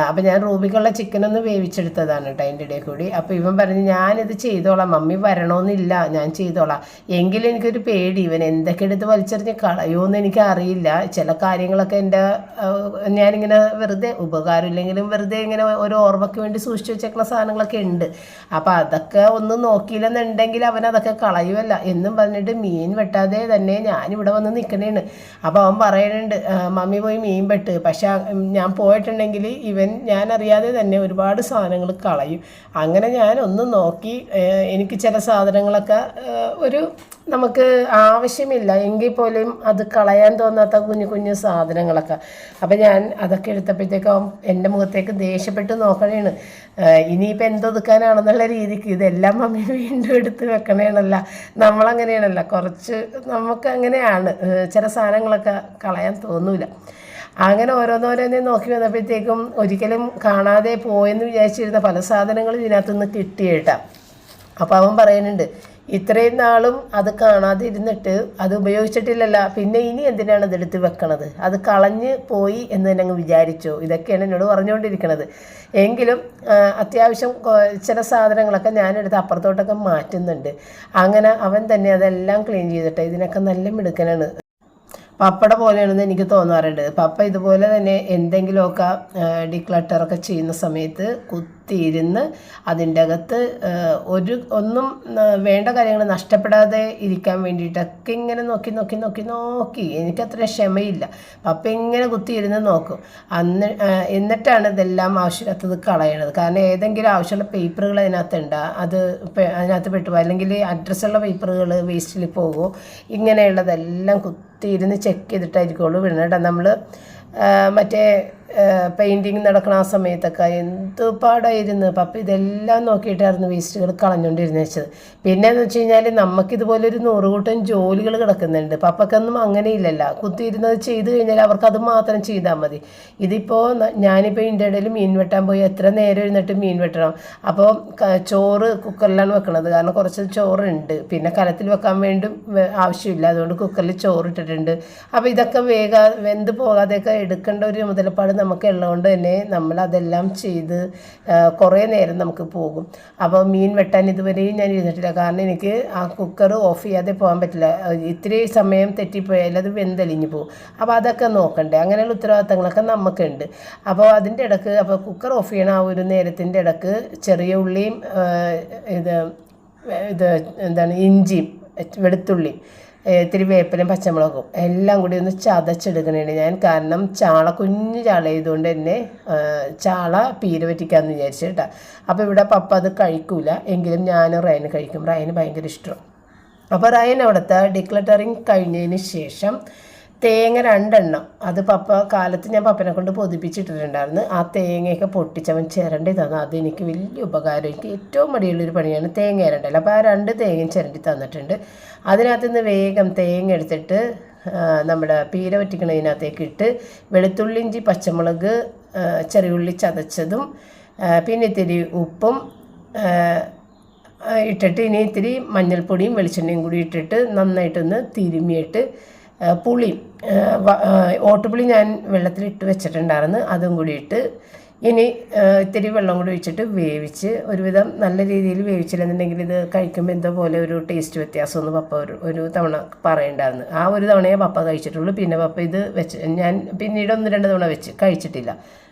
അപ്പം ഞാൻ റൂബിക്കുള്ള ചിക്കനൊന്ന് വേവിച്ചെടുത്തതാണ് കേട്ടോ അതിന്റെ ഇടയിൽ കൂടി. അപ്പോൾ ഇവൻ പറഞ്ഞു ഞാനിത് ചെയ്തോളാം മമ്മി വരണമെന്നില്ല ഞാൻ ചെയ്തോളാം. എങ്കിലും എനിക്കൊരു പേടി ഇവൻ എന്തൊക്കെ എടുത്ത് വലിച്ചെറിഞ്ഞ് കളയുമെന്ന് എനിക്ക് അറിയില്ല. ചില കാര്യങ്ങളൊക്കെ എന്റെ ഞാനിങ്ങനെ വെറുതെ ഉപകാരം ഉപകാരമില്ലെങ്കിലും വെറുതെ ഇങ്ങനെ ഒരു ഓർമ്മയ്ക്ക് വേണ്ടി സൂക്ഷിച്ചു വെച്ചേക്കുന്ന സാധനങ്ങളൊക്കെ ഉണ്ട്. അപ്പോൾ അതൊക്കെ ഒന്നും നോക്കിയില്ലെന്നുണ്ടെങ്കിൽ അവൻ അതൊക്കെ കളയുമല്ല എന്നും പറഞ്ഞിട്ട് മീൻ വെട്ടാതെ തന്നെ ഞാനിവിടെ വന്ന് നിൽക്കണേണ് അപ്പോൾ അവൻ പറയുന്നുണ്ട് മമ്മി പോയി മീൻ വെട്ട്. പക്ഷേ ഞാൻ പോയിട്ടുണ്ടെങ്കിൽ ഇവൻ ഞാൻ അറിയാതെ തന്നെ ഒരുപാട് സാധനങ്ങൾ കളയും. അങ്ങനെ ഞാൻ ഒന്ന് നോക്കി എനിക്ക് ചില സാധനങ്ങളൊക്കെ ഒരു നമുക്ക് ആവശ്യമില്ല. എങ്കിൽ പോലും അത് കളയാൻ തോന്നാത്ത കുഞ്ഞു കുഞ്ഞു സാധനങ്ങളൊക്കെ. അപ്പം ഞാൻ അതൊക്കെ എടുത്തപ്പോഴത്തേക്കും എന്റെ മുഖത്തേക്ക് ദേഷ്യപ്പെട്ട് നോക്കണേണ്. ഇനിയിപ്പോൾ എന്തൊതുക്കാനാണെന്നുള്ള രീതിക്ക് ഇതെല്ലാം മമ്മി വീണ്ടും എടുത്ത് വെക്കണേണല്ല. നമ്മളങ്ങനെയാണല്ല. കുറച്ച് നമുക്ക് അങ്ങനെയാണ് ചില സാധനങ്ങളൊക്കെ കളയാൻ തോന്നൂല. അങ്ങനെ ഓരോന്നോരോന്നേ നോക്കി വന്നപ്പോഴത്തേക്കും ഒരിക്കലും കാണാതെ പോയെന്ന് വിചാരിച്ചിരുന്ന പല സാധനങ്ങളും ഇതിനകത്തുനിന്ന് കിട്ടിയേട്ടാ. അപ്പോൾ അവൻ പറയുന്നുണ്ട് ഇത്രയും നാളും അത് കാണാതെ ഇരുന്നിട്ട് അത് ഉപയോഗിച്ചിട്ടില്ലല്ല. പിന്നെ ഇനി എന്തിനാണ് ഇതെടുത്ത് വെക്കണത്? അത് കളഞ്ഞ് പോയി എന്ന് തന്നെ അങ്ങ് വിചാരിച്ചോ. ഇതൊക്കെയാണ് എന്നോട് പറഞ്ഞുകൊണ്ടിരിക്കുന്നത് എങ്കിലും അത്യാവശ്യം ചില സാധനങ്ങളൊക്കെ ഞാനെടുത്ത് അപ്പുറത്തോട്ടൊക്കെ മാറ്റുന്നുണ്ട്. അങ്ങനെ അവൻ തന്നെ അതെല്ലാം ക്ലീൻ ചെയ്തിട്ട് ഇതിനൊക്കെ നല്ല മിടുക്കനാണ്. പപ്പയുടെ പോലെയാണെന്ന് എനിക്ക് തോന്നാറുണ്ട്. പപ്പ ഇതുപോലെ തന്നെ എന്തെങ്കിലുമൊക്കെ ഡിക്ലട്ടറൊക്കെ ചെയ്യുന്ന സമയത്ത് കുത്തിയിരുന്ന് അതിന്റെ അകത്ത് ഒരു ഒന്നും വേണ്ട കാര്യങ്ങൾ നഷ്ടപ്പെടാതെ ഇരിക്കാൻ വേണ്ടിയിട്ടൊക്കെ ഇങ്ങനെ നോക്കി നോക്കി നോക്കി നോക്കി. എനിക്കത്ര ക്ഷമയില്ല. അപ്പം ഇങ്ങനെ കുത്തിയിരുന്ന് നോക്കും. അന്ന് എന്നിട്ടാണ് ഇതെല്ലാം ആവശ്യമില്ലാത്തത് കളയണത്. കാരണം ഏതെങ്കിലും ആവശ്യമുള്ള പേപ്പറുകൾ അതിനകത്തുണ്ട്. അത് അതിനകത്ത് പെട്ടുപോകും. അല്ലെങ്കിൽ അഡ്രസ്സുള്ള പേപ്പറുകൾ വേസ്റ്റിൽ പോകുമോ ഇങ്ങനെയുള്ളതെല്ലാം കുത്തിയിരുന്ന് ചെക്ക് ചെയ്തിട്ടായിരിക്കുള്ളൂ. വിടണം നമ്മൾ മറ്റേ പെയിന്റിങ് നടക്കുന്ന ആ സമയത്തൊക്കെ എന്ത് പാടായിരുന്നു. പപ്പ ഇതെല്ലാം നോക്കിയിട്ടായിരുന്നു വേസ്റ്റുകൾ കളഞ്ഞുകൊണ്ടിരുന്നത് വെച്ചത്. പിന്നെ എന്ന് വെച്ച് കഴിഞ്ഞാൽ നമുക്കിതുപോലെ ഒരു നൂറുകൂട്ടം ജോലികൾ കിടക്കുന്നുണ്ട്. പപ്പക്കൊന്നും അങ്ങനെയില്ലല്ല. കുത്തിയിരുന്നത് ചെയ്ത് കഴിഞ്ഞാൽ അവർക്ക് അത് മാത്രം ചെയ്താൽ മതി. ഇതിപ്പോൾ ഞാനിപ്പോൾ ഇതിന്റെ ഇടയിൽ മീൻ വെട്ടാൻ പോയി. എത്ര നേരം ഇരുന്നിട്ട് മീൻ വെട്ടണം? അപ്പോൾ ചോറ് കുക്കറിലാണ് വെക്കണത്. കാരണം കുറച്ച് ചോറുണ്ട്. പിന്നെ കലത്തിൽ വെക്കാൻ വേണ്ടി ആവശ്യമില്ല. അതുകൊണ്ട് കുക്കറിൽ ചോറ് ഇട്ടിട്ടുണ്ട് അപ്പോൾ ഇതൊക്കെ വേഗ വെന്ത് പോകാതെയൊക്കെ എടുക്കേണ്ട ഒരു മുതലപ്പാട് നമുക്ക് ഉള്ളതുകൊണ്ട് തന്നെ നമ്മൾ അതെല്ലാം ചെയ്ത് കുറേ നേരം നമുക്ക് പോകും. അപ്പോൾ മീൻ വെട്ടാൻ ഇതുവരെയും ഞാൻ ഇരുന്നിട്ടില്ല. കാരണം എനിക്ക് ആ കുക്കർ ഓഫ് ചെയ്യാതെ പോകാൻ പറ്റില്ല. ഇത്രയും സമയം തെറ്റിപ്പോയാൽ അത് വെന്തലിഞ്ഞ് പോകും. അപ്പോൾ അതൊക്കെ നോക്കണ്ടേ? അങ്ങനെയുള്ള ഉത്തരവാദിത്തങ്ങളൊക്കെ നമുക്കുണ്ട്. അപ്പോൾ അതിന്റെ ഇടയ്ക്ക് അപ്പോൾ കുക്കർ ഓഫ് ചെയ്യണ ആ ഒരു നേരത്തിന്റെ ഇടയ്ക്ക് ചെറിയ ഉള്ളിയും ഇത് ഇത് എന്താണ് ഇഞ്ചിയും വെളുത്തുള്ളിയും ഇത്തിരി വേപ്പിലും പച്ചമുളകും എല്ലാം കൂടി ഒന്ന് ചതച്ചെടുക്കണേണ് ഞാൻ. കാരണം ചാള കുഞ്ഞു ചാള ചെയ്തുകൊണ്ട് തന്നെ ചാള പീര പറ്റിക്കാമെന്ന് വിചാരിച്ചു കേട്ടോ. അപ്പോൾ ഇവിടെ പപ്പ അത് കഴിക്കൂല. എങ്കിലും ഞാനും റയന് കഴിക്കും. റയന് ഭയങ്കര ഇഷ്ടം. അപ്പോൾ റയൻ അവിടുത്തെ ഡിക്ലറ്ററിങ് കഴിഞ്ഞതിന് ശേഷം തേങ്ങ രണ്ടെണ്ണം. അത് പപ്പ കാലത്ത് ഞാൻ പപ്പനെ കൊണ്ട് പൊതിപ്പിച്ചിട്ടിട്ടുണ്ടായിരുന്നു. ആ തേങ്ങയൊക്കെ പൊട്ടിച്ചവൻ ചിരണ്ടി തന്നു. അതെനിക്ക് വലിയ ഉപകാരം. എനിക്ക് ഏറ്റവും മടിയുള്ളൊരു പണിയാണ് തേങ്ങ ചിരണ്ടല്ല അപ്പോൾ ആ രണ്ട് തേങ്ങയും ചിരണ്ടി തന്നിട്ടുണ്ട്. അതിനകത്ത് നിന്ന് വേഗം തേങ്ങ എടുത്തിട്ട് നമ്മുടെ പീര വറ്റിക്കണതിനകത്തേക്ക് ഇട്ട് വെളുത്തുള്ളി ഇഞ്ചി പച്ചമുളക് ചെറിയ ചെറിയുള്ളി ചതച്ചതും പിന്നെ ഇത്തിരി ഉപ്പും ഇട്ടിട്ട് ഇനി ഇത്തിരി മഞ്ഞൾപ്പൊടിയും വെളിച്ചെണ്ണയും കൂടി ഇട്ടിട്ട് നന്നായിട്ടൊന്ന് തിരുമ്മിയിട്ട് ആ, ഓട്ടുപുളി ഞാൻ വെള്ളത്തിലിട്ട് വെച്ചിട്ടുണ്ടായിരുന്നു. അതും കൂടി ഇട്ട് ഇനി ഇത്തിരി വെള്ളം കൂടി ഒഴിച്ചിട്ട് വേവിച്ച് ഒരുവിധം നല്ല രീതിയിൽ വേവിച്ചില്ലെന്നുണ്ടെങ്കിൽ ഇത് കഴിക്കുമ്പോൾ എന്തോ പോലെ ഒരു ടേസ്റ്റ് വ്യത്യാസമൊന്ന് പപ്പ ഒരു ഒരു തവണ പറയണ്ടായിരുന്നു. ആ ഒരു തവണയേ പപ്പ കഴിച്ചിട്ടുള്ളൂ. പിന്നെ പപ്പ ഇത് വെച്ച് ഞാൻ പിന്നീട് ഒന്ന് രണ്ട് തവണ വെച്ച് കഴിച്ചിട്ടില്ല.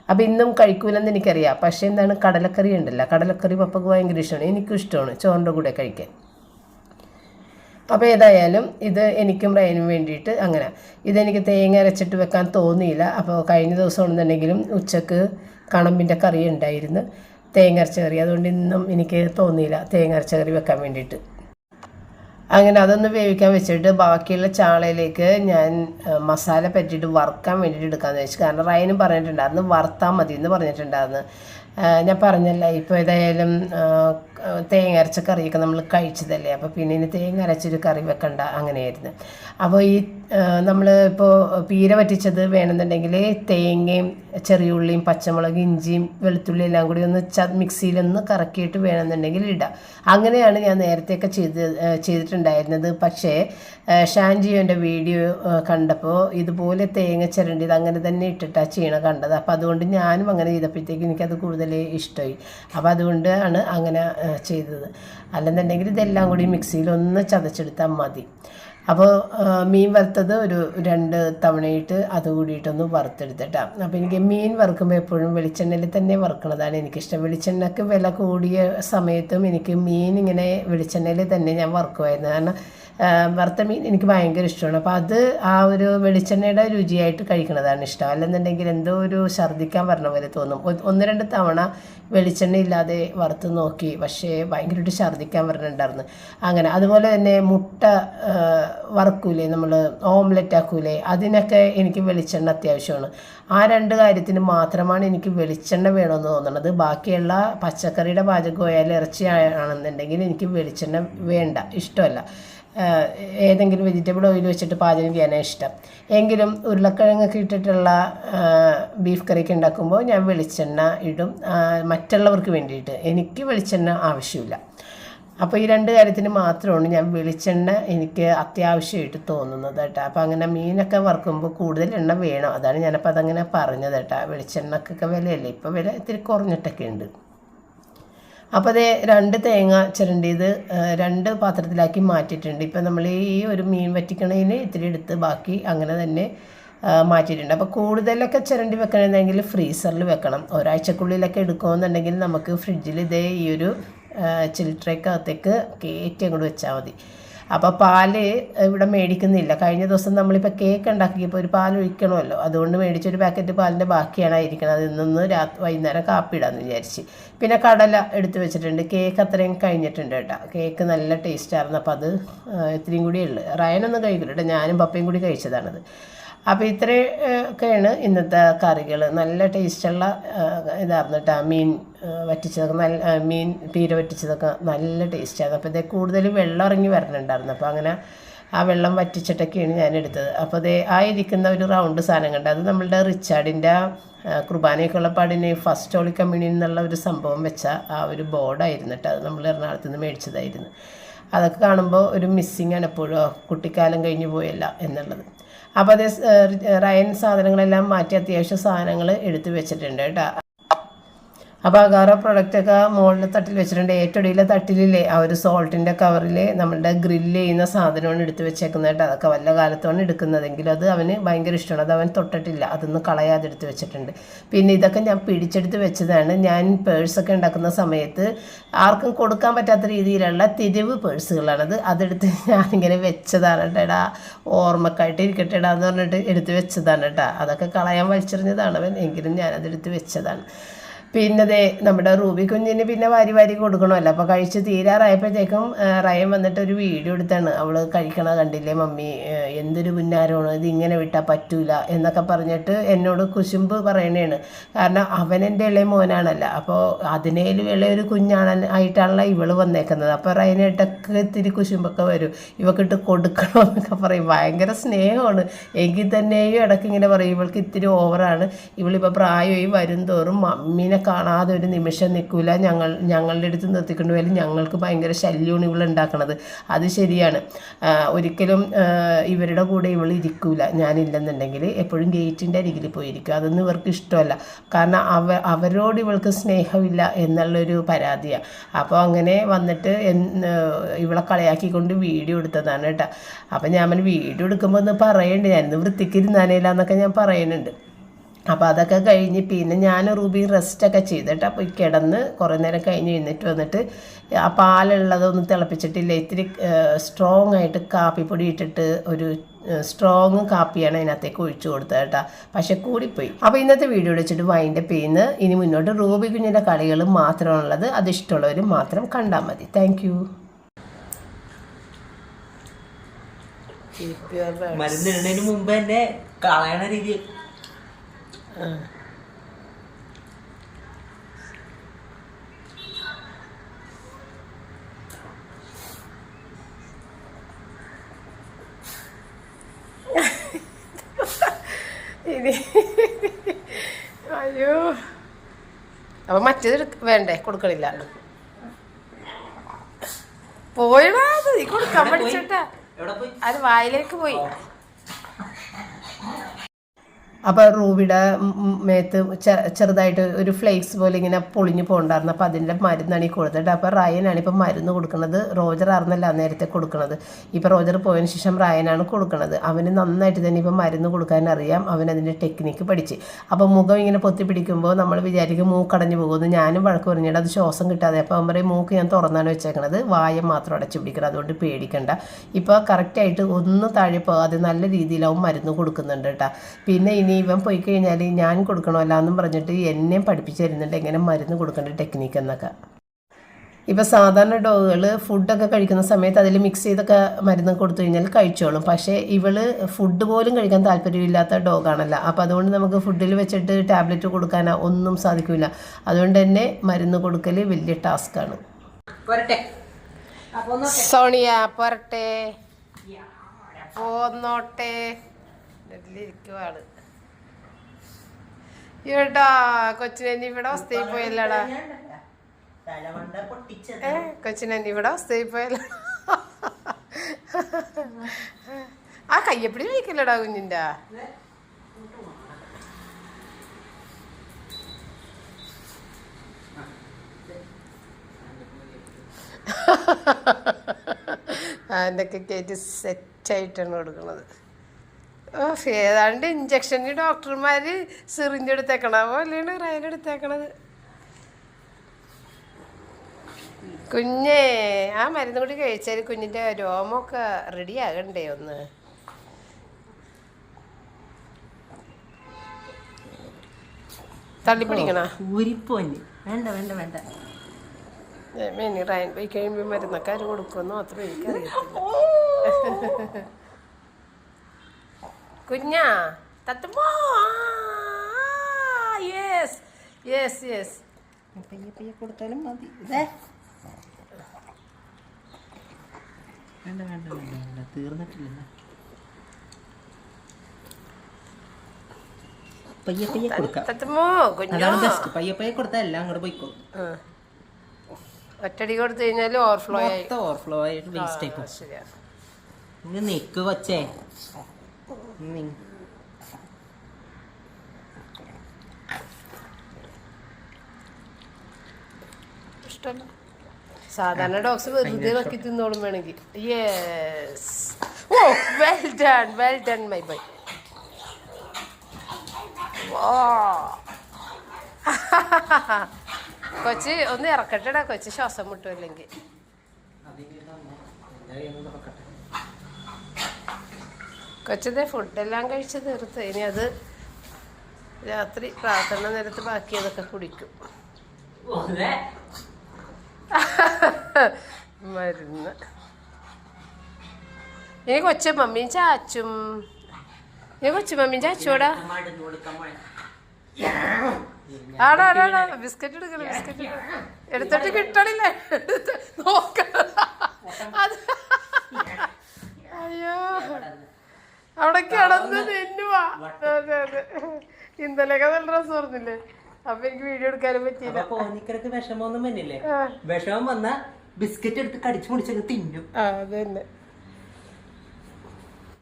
അപ്പോൾ ഇന്നും കഴിക്കൂലെന്ന് എനിക്കറിയാം. പക്ഷേ എന്താണ് കടലക്കറി ഉണ്ടല്ലോ. കടലക്കറി പപ്പക്ക് ഭയങ്കര ഇഷ്ടമാണ് എനിക്കും ഇഷ്ടമാണ് ചോറിന്റെ കൂടെ കഴിക്കാൻ. അപ്പോൾ ഏതായാലും ഇത് എനിക്കും റയനും വേണ്ടിയിട്ട് അങ്ങനെ. ഇതെനിക്ക് തേങ്ങ അരച്ചിട്ട് വെക്കാൻ തോന്നിയില്ല. അപ്പോൾ കഴിഞ്ഞ ദിവസം ഉണ്ടെന്നുണ്ടെങ്കിലും ഉച്ചയ്ക്ക് കണമ്പിന്റെ കറി ഉണ്ടായിരുന്നു. തേങ്ങ അരച്ച കറി. അതുകൊണ്ട് ഇന്നും എനിക്ക് തോന്നിയില്ല തേങ്ങ അരച്ച കറി വെക്കാൻ വേണ്ടിയിട്ട്. അങ്ങനെ അതൊന്ന് വേവിക്കാൻ വെച്ചിട്ട് ബാക്കിയുള്ള ചാളയിലേക്ക് ഞാൻ മസാല പറ്റിയിട്ട് വറുക്കാൻ വേണ്ടിയിട്ട് എടുക്കാമെന്ന് വെച്ചു കാരണം റയനും പറഞ്ഞിട്ടുണ്ടായിരുന്നു വറുത്താൽ മതി എന്ന് പറഞ്ഞിട്ടുണ്ടായിരുന്നു ഞാൻ പറഞ്ഞല്ല ഇപ്പോൾ ഏതായാലും തേങ്ങ അരച്ച കറിയൊക്കെ നമ്മൾ കഴിച്ചതല്ലേ? അപ്പോൾ പിന്നെ ഇനി തേങ്ങ അരച്ചൊരു കറി വെക്കണ്ട. അങ്ങനെയായിരുന്നു. അപ്പോൾ ഈ നമ്മൾ ഇപ്പോൾ പീര വറ്റിച്ചത് വേണമെന്നുണ്ടെങ്കിൽ തേങ്ങയും ചെറിയ ഉള്ളിയും പച്ചമുളക് ഇഞ്ചിയും വെളുത്തുള്ളി എല്ലാം കൂടി ഒന്ന് ച മിക്സിയിലൊന്ന് കറക്കിയിട്ട് വേണമെന്നുണ്ടെങ്കിൽ ഇടാം. അങ്ങനെയാണ് ഞാൻ നേരത്തെയൊക്കെ ചെയ്ത് ചെയ്തിട്ടുണ്ടായിരുന്നത്. പക്ഷേ ഷാൻജിയോന്റെ വീഡിയോ കണ്ടപ്പോൾ ഇതുപോലെ തേങ്ങ ചിരണ്ടിയത് അങ്ങനെ തന്നെ ഇട്ടിട്ടാണ് ചെയ്യണ കണ്ടത്. അപ്പോൾ അതുകൊണ്ട് ഞാനും അങ്ങനെ ചെയ്തപ്പോഴത്തേക്ക് എനിക്കത് കൂടുതൽ ഇഷ്ടമായി. അപ്പോൾ അതുകൊണ്ടാണ് അങ്ങനെ ചെയ്തത്. അല്ലെന്നുണ്ടെങ്കിൽ ഇതെല്ലാം കൂടി മിക്സിയിൽ ഒന്ന് ചതച്ചെടുത്താൽ മതി അപ്പോൾ മീൻ വറുത്തത് ഒരു രണ്ട് തവണയിട്ട് അത് കൂടിയിട്ടൊന്ന് വറുത്തെടുത്തിട്ടാണ് അപ്പോൾ എനിക്ക് മീൻ വറുക്കുമ്പോൾ എപ്പോഴും വെളിച്ചെണ്ണയിൽ തന്നെ വറുക്കണതാണ് എനിക്കിഷ്ടം. വെളിച്ചെണ്ണയ്ക്ക് വില കൂടിയ സമയത്തും എനിക്ക് മീൻ ഇങ്ങനെ വെളിച്ചെണ്ണയിൽ തന്നെ ഞാൻ വറുക്കുമായിരുന്നു. കാരണം വറുത്ത മീൻ എനിക്ക് ഭയങ്കര ഇഷ്ടമാണ്. അപ്പോൾ അത് ആ ഒരു വെളിച്ചെണ്ണയുടെ രുചിയായിട്ട് കഴിക്കുന്നതാണ് ഇഷ്ടം. അല്ലെന്നുണ്ടെങ്കിൽ എന്തോ ഒരു ഛർദ്ദിക്കാൻ പറഞ്ഞ പോലെ തോന്നും. ഒന്ന് രണ്ട് തവണ വെളിച്ചെണ്ണ ഇല്ലാതെ വറുത്ത് നോക്കി പക്ഷേ ഭയങ്കരമായിട്ട് ഛർദ്ദിക്കാൻ പറഞ്ഞിട്ടുണ്ടായിരുന്നു. അങ്ങനെ അതുപോലെ തന്നെ മുട്ട വറുക്കൂലേ നമ്മൾ ഓംലെറ്റ് ആക്കൂലേ അതിനൊക്കെ എനിക്ക് വെളിച്ചെണ്ണ അത്യാവശ്യമാണ്. ആ രണ്ട് കാര്യത്തിന് മാത്രമാണ് എനിക്ക് വെളിച്ചെണ്ണ വേണമെന്ന് തോന്നുന്നത് ബാക്കിയുള്ള പച്ചക്കറിയുടെ പാചകമായാലും ഇറച്ചി ആണെന്നുണ്ടെങ്കിൽ എനിക്ക് വെളിച്ചെണ്ണ വേണ്ട ഇഷ്ടമല്ല. ഏതെങ്കിലും വെജിറ്റബിൾ ഓയിൽ വെച്ചിട്ട് പാചകം ചെയ്യാനാണ് ഇഷ്ടം. എങ്കിലും ഉരുളക്കിഴങ്ങൊക്കെ ഇട്ടിട്ടുള്ള ബീഫ് കറിയൊക്കെ ഉണ്ടാക്കുമ്പോൾ ഞാൻ വെളിച്ചെണ്ണ ഇടും. മറ്റുള്ളവർക്ക് വേണ്ടിയിട്ട്. എനിക്ക് വെളിച്ചെണ്ണ ആവശ്യമില്ല. അപ്പോൾ ഈ രണ്ട് കാര്യത്തിന് മാത്രമാണ് ഞാൻ വെളിച്ചെണ്ണ എനിക്ക് അത്യാവശ്യമായിട്ട് തോന്നുന്നത് കേട്ടോ. അപ്പോൾ അങ്ങനെ മീനൊക്കെ വറുക്കുമ്പോൾ കൂടുതൽ എണ്ണ വേണം. അതാണ് ഞാനപ്പോൾ അതങ്ങനെ പറഞ്ഞത് കേട്ടോ. വെളിച്ചെണ്ണക്കൊക്കെ വിലയല്ലേ? ഇപ്പോൾ വില ഇത്തിരി കുറഞ്ഞിട്ടൊക്കെ ഉണ്ട്. അപ്പോൾ അതേ രണ്ട് തേങ്ങ ചിരണ്ടിയത് രണ്ട് പാത്രത്തിലാക്കി മാറ്റിയിട്ടുണ്ട്. ഇപ്പം നമ്മൾ ഈ ഒരു മീൻ വറ്റിക്കണതിന് ഇത്തിരി എടുത്ത് ബാക്കി അങ്ങനെ തന്നെ മാറ്റിയിട്ടുണ്ട്. അപ്പോൾ കൂടുതലൊക്കെ ചിരണ്ടി വെക്കണമെന്നെങ്കിൽ ഫ്രീസറിൽ വെക്കണം. ഒരാഴ്ചക്കുള്ളിലൊക്കെ എടുക്കുമെന്നുണ്ടെങ്കിൽ നമുക്ക് ഫ്രിഡ്ജിൽ ഇതേ ഈ ഒരു ചിൽട്രയ്ക്കകത്തേക്ക് കയറ്റി അങ്ങോട്ട് വെച്ചാൽ മതി. അപ്പോൾ പാൽ ഇവിടെ മേടിക്കുന്നില്ല. കഴിഞ്ഞ ദിവസം നമ്മളിപ്പോൾ കേക്ക് ഉണ്ടാക്കിയപ്പോൾ ഒരു പാൽ ഒഴിക്കണമല്ലോ. അതുകൊണ്ട് മേടിച്ചൊരു പാക്കറ്റ് പാലിന്റെ ബാക്കിയാണ് ഇരിക്കുന്നത് അതിൽ നിന്ന് രാത്രി വൈകുന്നേരം കാപ്പി ഇടാമെന്ന് വിചാരിച്ച്. പിന്നെ കടല എടുത്ത് വെച്ചിട്ടുണ്ട്. കേക്ക് അത്രയും കഴിഞ്ഞിട്ടുണ്ട് കേട്ടോ. കേക്ക് നല്ല ടേസ്റ്റ് ആയിരുന്നു. അപ്പോൾ അത് ഇത്രയും കൂടിയേ ഉള്ളൂ. റയനൊന്നും കഴിക്കില്ല കേട്ടോ. ഞാനും പപ്പയും കൂടി കഴിച്ചതാണത്. അപ്പോൾ ഇത്രയൊക്കെയാണ് ഇന്നത്തെ കറികൾ നല്ല ടേസ്റ്റുള്ള ഇതായിരുന്നു കേട്ടോ മീൻ വറ്റിച്ചതൊക്കെ നല്ല മീൻ പീര വറ്റിച്ചതൊക്കെ നല്ല ടേസ്റ്റായിരുന്നു. അപ്പോൾ ഇതേ കൂടുതൽ വെള്ളം ഇറങ്ങി വരണുണ്ടായിരുന്നു അപ്പോൾ അങ്ങനെ ആ വെള്ളം വറ്റിച്ചിട്ടൊക്കെയാണ് ഞാൻ എടുത്തത്. അപ്പോൾ അതേ ആ ഇരിക്കുന്ന ഒരു റൗണ്ട് സാധനം കണ്ട് അത് നമ്മളുടെ റിച്ചാർഡിന്റെ കുർബാനയൊക്കെ ഉള്ള പാടിന് ഫസ്റ്റ് ഹോളി കമ്മ്യൂണിയൻ എന്നുള്ള ഒരു സംഭവം വെച്ച ആ ഒരു ബോർഡായിരുന്നു കേട്ടോ അത് നമ്മൾ എറണാകുളത്ത് നിന്ന് മേടിച്ചതായിരുന്നു. അതൊക്കെ കാണുമ്പോൾ ഒരു മിസ്സിങ് ആണ് എപ്പോഴും കുട്ടിക്കാലം കഴിഞ്ഞു പോയല്ല എന്നുള്ളത്. അപ്പോൾ അത് റയൻ സാധനങ്ങളെല്ലാം മാറ്റി അത്യാവശ്യം സാധനങ്ങൾ എടുത്തു വെച്ചിട്ടുണ്ട് കേട്ടോ. അപ്പോൾ അഗാറ പ്രൊഡക്റ്റൊക്കെ മുകളിലെ തട്ടിൽ വെച്ചിട്ടുണ്ട്. ഏറ്റവും അടിയിലെ തട്ടിലില്ലേ ആ ഒരു സോൾട്ടിന്റെ കവറിൽ നമ്മളുടെ ഗ്രില്ല് ചെയ്യുന്ന സാധനമാണ് എടുത്ത് വെച്ചേക്കുന്നത് കേട്ടോ. അതൊക്കെ വല്ല കാലത്താണ് എടുക്കുന്നതെങ്കിൽ അത് അവന് ഭയങ്കര ഇഷ്ടമാണ്. അത് അവൻ തൊട്ടിട്ടില്ല. അതൊന്നും കളയാതെ എടുത്ത് വെച്ചിട്ടുണ്ട്. പിന്നെ ഇതൊക്കെ ഞാൻ പിടിച്ചെടുത്ത് വെച്ചതാണ്. ഞാൻ പേഴ്സൊക്കെ ഉണ്ടാക്കുന്ന സമയത്ത് ആർക്കും കൊടുക്കാൻ പറ്റാത്ത രീതിയിലുള്ള തിരിവ് പേഴ്സുകളാണത് അതെടുത്ത് ഞാനിങ്ങനെ വെച്ചതാണ് കേട്ടോ. ഓർമ്മക്കായിട്ട് ഇരിക്കട്ടെ എന്ന് പറഞ്ഞിട്ട് എടുത്ത് വെച്ചതാണ് കേട്ടോ. അതൊക്കെ കളയാൻ വലിച്ചെറിഞ്ഞതാണ് അവൻ. എങ്കിലും ഞാനതെടുത്ത് വെച്ചതാണ്. പിന്നെ ദേ നമ്മുടെ റൂബി കുഞ്ഞിന് പിന്നെ വാരി വാരി കൊടുക്കണമല്ലോ. അപ്പോൾ കഴിച്ച് തീരാറായപ്പോഴത്തേക്കും റയം വന്നിട്ട് ഒരു വീഡിയോ എടുത്താണ്. അവൾ കഴിക്കണ കണ്ടില്ലേ മമ്മി എന്തൊരു പുന്നാരമാണ്. ഇത് ഇങ്ങനെ വിട്ടാൽ പറ്റൂല എന്നൊക്കെ പറഞ്ഞിട്ട് എന്നോട് കുശുമ്പ് പറയണേണ്. കാരണം അവൻ എന്റെ ഇളയ മോനാണല്ലോ. അപ്പോൾ അതിനേലും ഇളയൊരു കുഞ്ഞാണ് ആയിട്ടാണല്ലോ ഇവൾ വന്നേക്കുന്നത്. അപ്പോൾ റയനായിട്ടൊക്കെ ഇത്തിരി കുശുമ്പൊക്കെ വരും. ഇവക്കിട്ട് കൊടുക്കണമെന്നൊക്കെ പറയും. ഭയങ്കര സ്നേഹമാണ്. എങ്കിൽ തന്നെയും ഇടയ്ക്ക് ഇങ്ങനെ പറയും. ഇവൾക്ക് ഇത്തിരി ഓവറാണ്. ഇവളിപ്പോൾ പ്രായമായി വരും തോറും മമ്മീനെ കാണാതെ ഒരു നിമിഷം നിൽക്കില്ല ഞങ്ങൾ ഞങ്ങളുടെ അടുത്ത് നിർത്തിക്കൊണ്ട് പോയാലും ഞങ്ങൾക്ക് ഭയങ്കര ശല്യമാണ് ഇവൾ ഉണ്ടാക്കണത്. അത് ശരിയാണ്. ഒരിക്കലും ഇവരുടെ കൂടെ ഇവൾ ഇരിക്കൂല. ഞാനില്ലെന്നുണ്ടെങ്കിൽ എപ്പോഴും ഗേറ്റിന്റെ അരികിൽ പോയിരിക്കും. അതൊന്നും ഇവർക്ക് ഇഷ്ടമല്ല. കാരണം അവ അവരോട് ഇവൾക്ക് സ്നേഹമില്ല എന്നുള്ളൊരു പരാതിയാണ് അപ്പോൾ അങ്ങനെ വന്നിട്ട് ഇവളെ കളിയാക്കിക്കൊണ്ട് വീഡിയോ എടുത്തതാണ് കേട്ടോ. അപ്പം ഞാൻ വീഡിയോ എടുക്കുമ്പോൾ ഒന്ന് പറയണ്ട്? ഞാനിന്ന് വൃത്തിക്ക് ഇരുന്നാനേല എന്നൊക്കെ ഞാൻ പറയുന്നുണ്ട് അപ്പോൾ അതൊക്കെ കഴിഞ്ഞ് പിന്നെ ഞാൻ റൂബി റെസ്റ്റൊക്കെ ചെയ്തിട്ട് അപ്പോൾ കിടന്ന് കുറേ നേരം കഴിഞ്ഞ് എഴുന്നേറ്റ് വന്നിട്ട് ആ പാലുള്ളതൊന്നും തിളപ്പിച്ചിട്ടില്ല. ഇത്തിരി സ്ട്രോങ് ആയിട്ട് കാപ്പിപ്പൊടി ഇട്ടിട്ട് ഒരു സ്ട്രോങ് കാപ്പിയാണ് അതിനകത്തേക്ക് ഒഴിച്ചു കൊടുത്തത് കേട്ടോ. പക്ഷെ കൂടിപ്പോയി. അപ്പോൾ ഇന്നത്തെ വീഡിയോ വെച്ചിട്ട് വൈൻഡപ്പ് ചെയ്യുന്ന ഇനി മുന്നോട്ട് റൂബി കുഞ്ഞിന്റെ കളികൾ മാത്രമാണുള്ളത്. അത് ഇഷ്ടമുള്ളവർ മാത്രം കണ്ടാൽ മതി. താങ്ക് യു മരുന്നിടുന്നതിന് മുമ്പ് തന്നെ കളയണ രീതി ഇനി. അയ്യോ. അപ്പൊ മറ്റേത് വേണ്ടേ? കൊടുക്കണില്ല. പോയടാ നീ കൊടുക്കാൻ? പഠിച്ചട്ടാ. അത് വായിലേക്ക് പോയി. അപ്പോൾ ഉം മേത്ത് ചെറുതായിട്ട് ഒരു ഫ്ലേക്സ് പോലെ ഇങ്ങനെ പൊളിഞ്ഞു പോകണ്ടായിരുന്നു. അപ്പോൾ അതിന്റെ മരുന്നാണ് ഈ കൊടുത്തിട്ട് അപ്പോൾ റയനാണ് ഇപ്പോൾ മരുന്ന് കൊടുക്കുന്നത്. റോജർ ആർന്നല്ല നേരത്തെ കൊടുക്കുന്നത്. ഇപ്പോൾ റോജർ പോയതിന് ശേഷം റയനാണ് കൊടുക്കുന്നത്. അവന് നന്നായിട്ട് തന്നെ ഇപ്പോൾ മരുന്ന് കൊടുക്കാൻ അറിയാം. അവൻ അതിന്റെ ടെക്നിക്ക് പഠിച്ച്. അപ്പോൾ മുഖം ഇങ്ങനെ പൊത്തി പിടിക്കുമ്പോൾ നമ്മൾ വിചാരിക്കും മൂക്കടഞ്ഞു പോകുമെന്ന് ഞാനും വഴക്ക് പറഞ്ഞിട്ട് അത് ശ്വാസം കിട്ടാതെ. അപ്പോൾ അവൻ പറയും മൂക്ക് ഞാൻ തുറന്നാണ് വെച്ചേക്കണത്. വായ മാത്രം അടച്ചു പിടിക്കണം. അതുകൊണ്ട് പേടിക്കണ്ട. ഇപ്പോൾ കറക്റ്റായിട്ട് ഒന്ന് താഴെ പോകാതെ നല്ല രീതിയിൽ അവൻ മരുന്ന് കൊടുക്കുന്നുണ്ട് കേട്ടോ. പിന്നെ ഇനി ഇവൻ പോയി കഴിഞ്ഞാൽ ഞാൻ കൊടുക്കണമല്ല എന്നും പറഞ്ഞിട്ട് എന്നെയും പഠിപ്പിച്ച് തരുന്നുണ്ട് എങ്ങനെ മരുന്ന് കൊടുക്കേണ്ട ടെക്നിക്ക് എന്നൊക്കെ. ഇപ്പോൾ സാധാരണ ഡോഗുകൾ ഫുഡൊക്കെ കഴിക്കുന്ന സമയത്ത് അതിൽ മിക്സ് ചെയ്തൊക്കെ മരുന്ന് കൊടുത്തു കഴിഞ്ഞാൽ കഴിച്ചോളും. പക്ഷേ ഇവൾ ഫുഡ് പോലും കഴിക്കാൻ താല്പര്യമില്ലാത്ത ഡോഗാണല്ലോ. അപ്പോൾ അതുകൊണ്ട് നമുക്ക് ഫുഡിൽ വെച്ചിട്ട് ടാബ്ലറ്റ് കൊടുക്കാനോ ഒന്നും സാധിക്കില്ല അതുകൊണ്ട് തന്നെ മരുന്ന് കൊടുക്കൽ വലിയ ടാസ്ക്കാണ് സോണിയ പോരട്ടെ. പോന്നോട്ടെ. ഇരിക്കുവാണ് ഏട്ടാ കൊച്ചിനെ ഇവിടെ അവസ്ഥയിൽ പോയല്ലടാ. ഏ കൊച്ചിനെ ഇവിടെ അവസ്ഥയിൽ പോയല്ല. ആ കയ്യപ്പിടി കഴിക്കില്ലടാ കുഞ്ഞിന്റെ അതിന്റെയൊക്കെ കയറ്റി സെറ്റായിട്ടാണ് കൊടുക്കുന്നത് ഏതാണ്ട് ഇഞ്ചക്ഷന് ഡോക്ടർമാർ സിറിഞ്ച് എടുത്തേക്കണ. പോലെയാണ് റയൽ എടുത്തേക്കണത്. കുഞ്ഞേ ആ മരുന്ന് കൂടി കഴിച്ചാൽ കുഞ്ഞിന്റെ രോമൊക്കെ റെഡി ആകണ്ടേ ഒന്ന്? തള്ളിപ്പിടിക്കണ? ഊരിപ്പോഞ്ഞ്. വേണ്ട വേണ്ട വേണ്ട. മെനി റയൻ പോയി കഴിയുമ്പോൾ മരുന്നൊക്കെ ആര് കൊടുക്കുമെന്ന് മാത്രമേ എനിക്കറിയത്തില്ല കുഞ്ഞാ തത്തുമോ യെസ് യെസ് യെസ് പയ്യെ പയ്യെ കൊടുത്താലും മതി. ഇതേ വേണ്ട വേണ്ട വേണ്ട വേണ്ട. തീർന്നിട്ടില്ലല്ലോ പയ്യെ പയ്യെ കൊടുക്കാം. തത്തുമോ കുഞ്ഞോ. അതാണ് ബെസ്റ്റ് പയ്യെ പയ്യെ കൊടുത്താൽ എല്ലാം അങ്ങോട്ട് പോയിക്കോ. ഒറ്റടി കൊടുത്തു കഴിഞ്ഞാൽ ഓവർഫ്ലോ ആയി. ഓവർഫ്ലോ ആയിട്ട് വേസ്റ്റ് ആയിപ്പോ ശരിയാ ഇങ്ങ് നിക്ക് കൊച്ചേ. നി- ഇഷ്ടമല്ല. സാധാരണ ഡോഗ്സ് വെറുതെ വെക്കി തിന്നോളും വേണമെങ്കിൽ. Yes oh well done well done my bye കൊച്ച് ഒന്ന് ഇറക്കട്ടെടാ. കൊച്ച് ശ്വാസം മുട്ടും അല്ലെങ്കിൽ കൊച്ചത് ഫുഡെല്ലാം കഴിച്ച് തീർത്ത്. ഇനി അത് രാത്രി പ്രാർത്ഥന നേരത്ത് ബാക്കിയതൊക്കെ കുടിക്കും. മരുന്ന്. ഇനി കൊച്ചു മമ്മിയും ചാച്ചും. ഇനി കൊച്ചു മമ്മിയും ചാച്ചൂടാ. ആടാ ആടാ ബിസ്ക്കറ്റ് എടുക്കണം ബിസ്ക്കറ്റ്. എടുത്തിട്ട് കിട്ടണില്ല? നോക്ക. നോക്കണം അത് അയ്യോ. അവിടെ കിടന്ന് തിന്നുവാ അതെ അതെ. ഇന്നലെയൊക്കെ നല്ല ഡ്രസ് പറഞ്ഞില്ലേ അപ്പൊ എനിക്ക് വീഡിയോ എടുക്കാനും പറ്റിയില്ല. അപ്പൊ പോന്നിക്കരക്ക് വിഷമമൊന്നും വന്നില്ലേ. വിഷമം വന്ന ബിസ്ക്കറ്റ് എടുത്ത് കടിച്ചു മുടിച്ചൊക്കെ തിന്നും. ആ അത് തന്നെ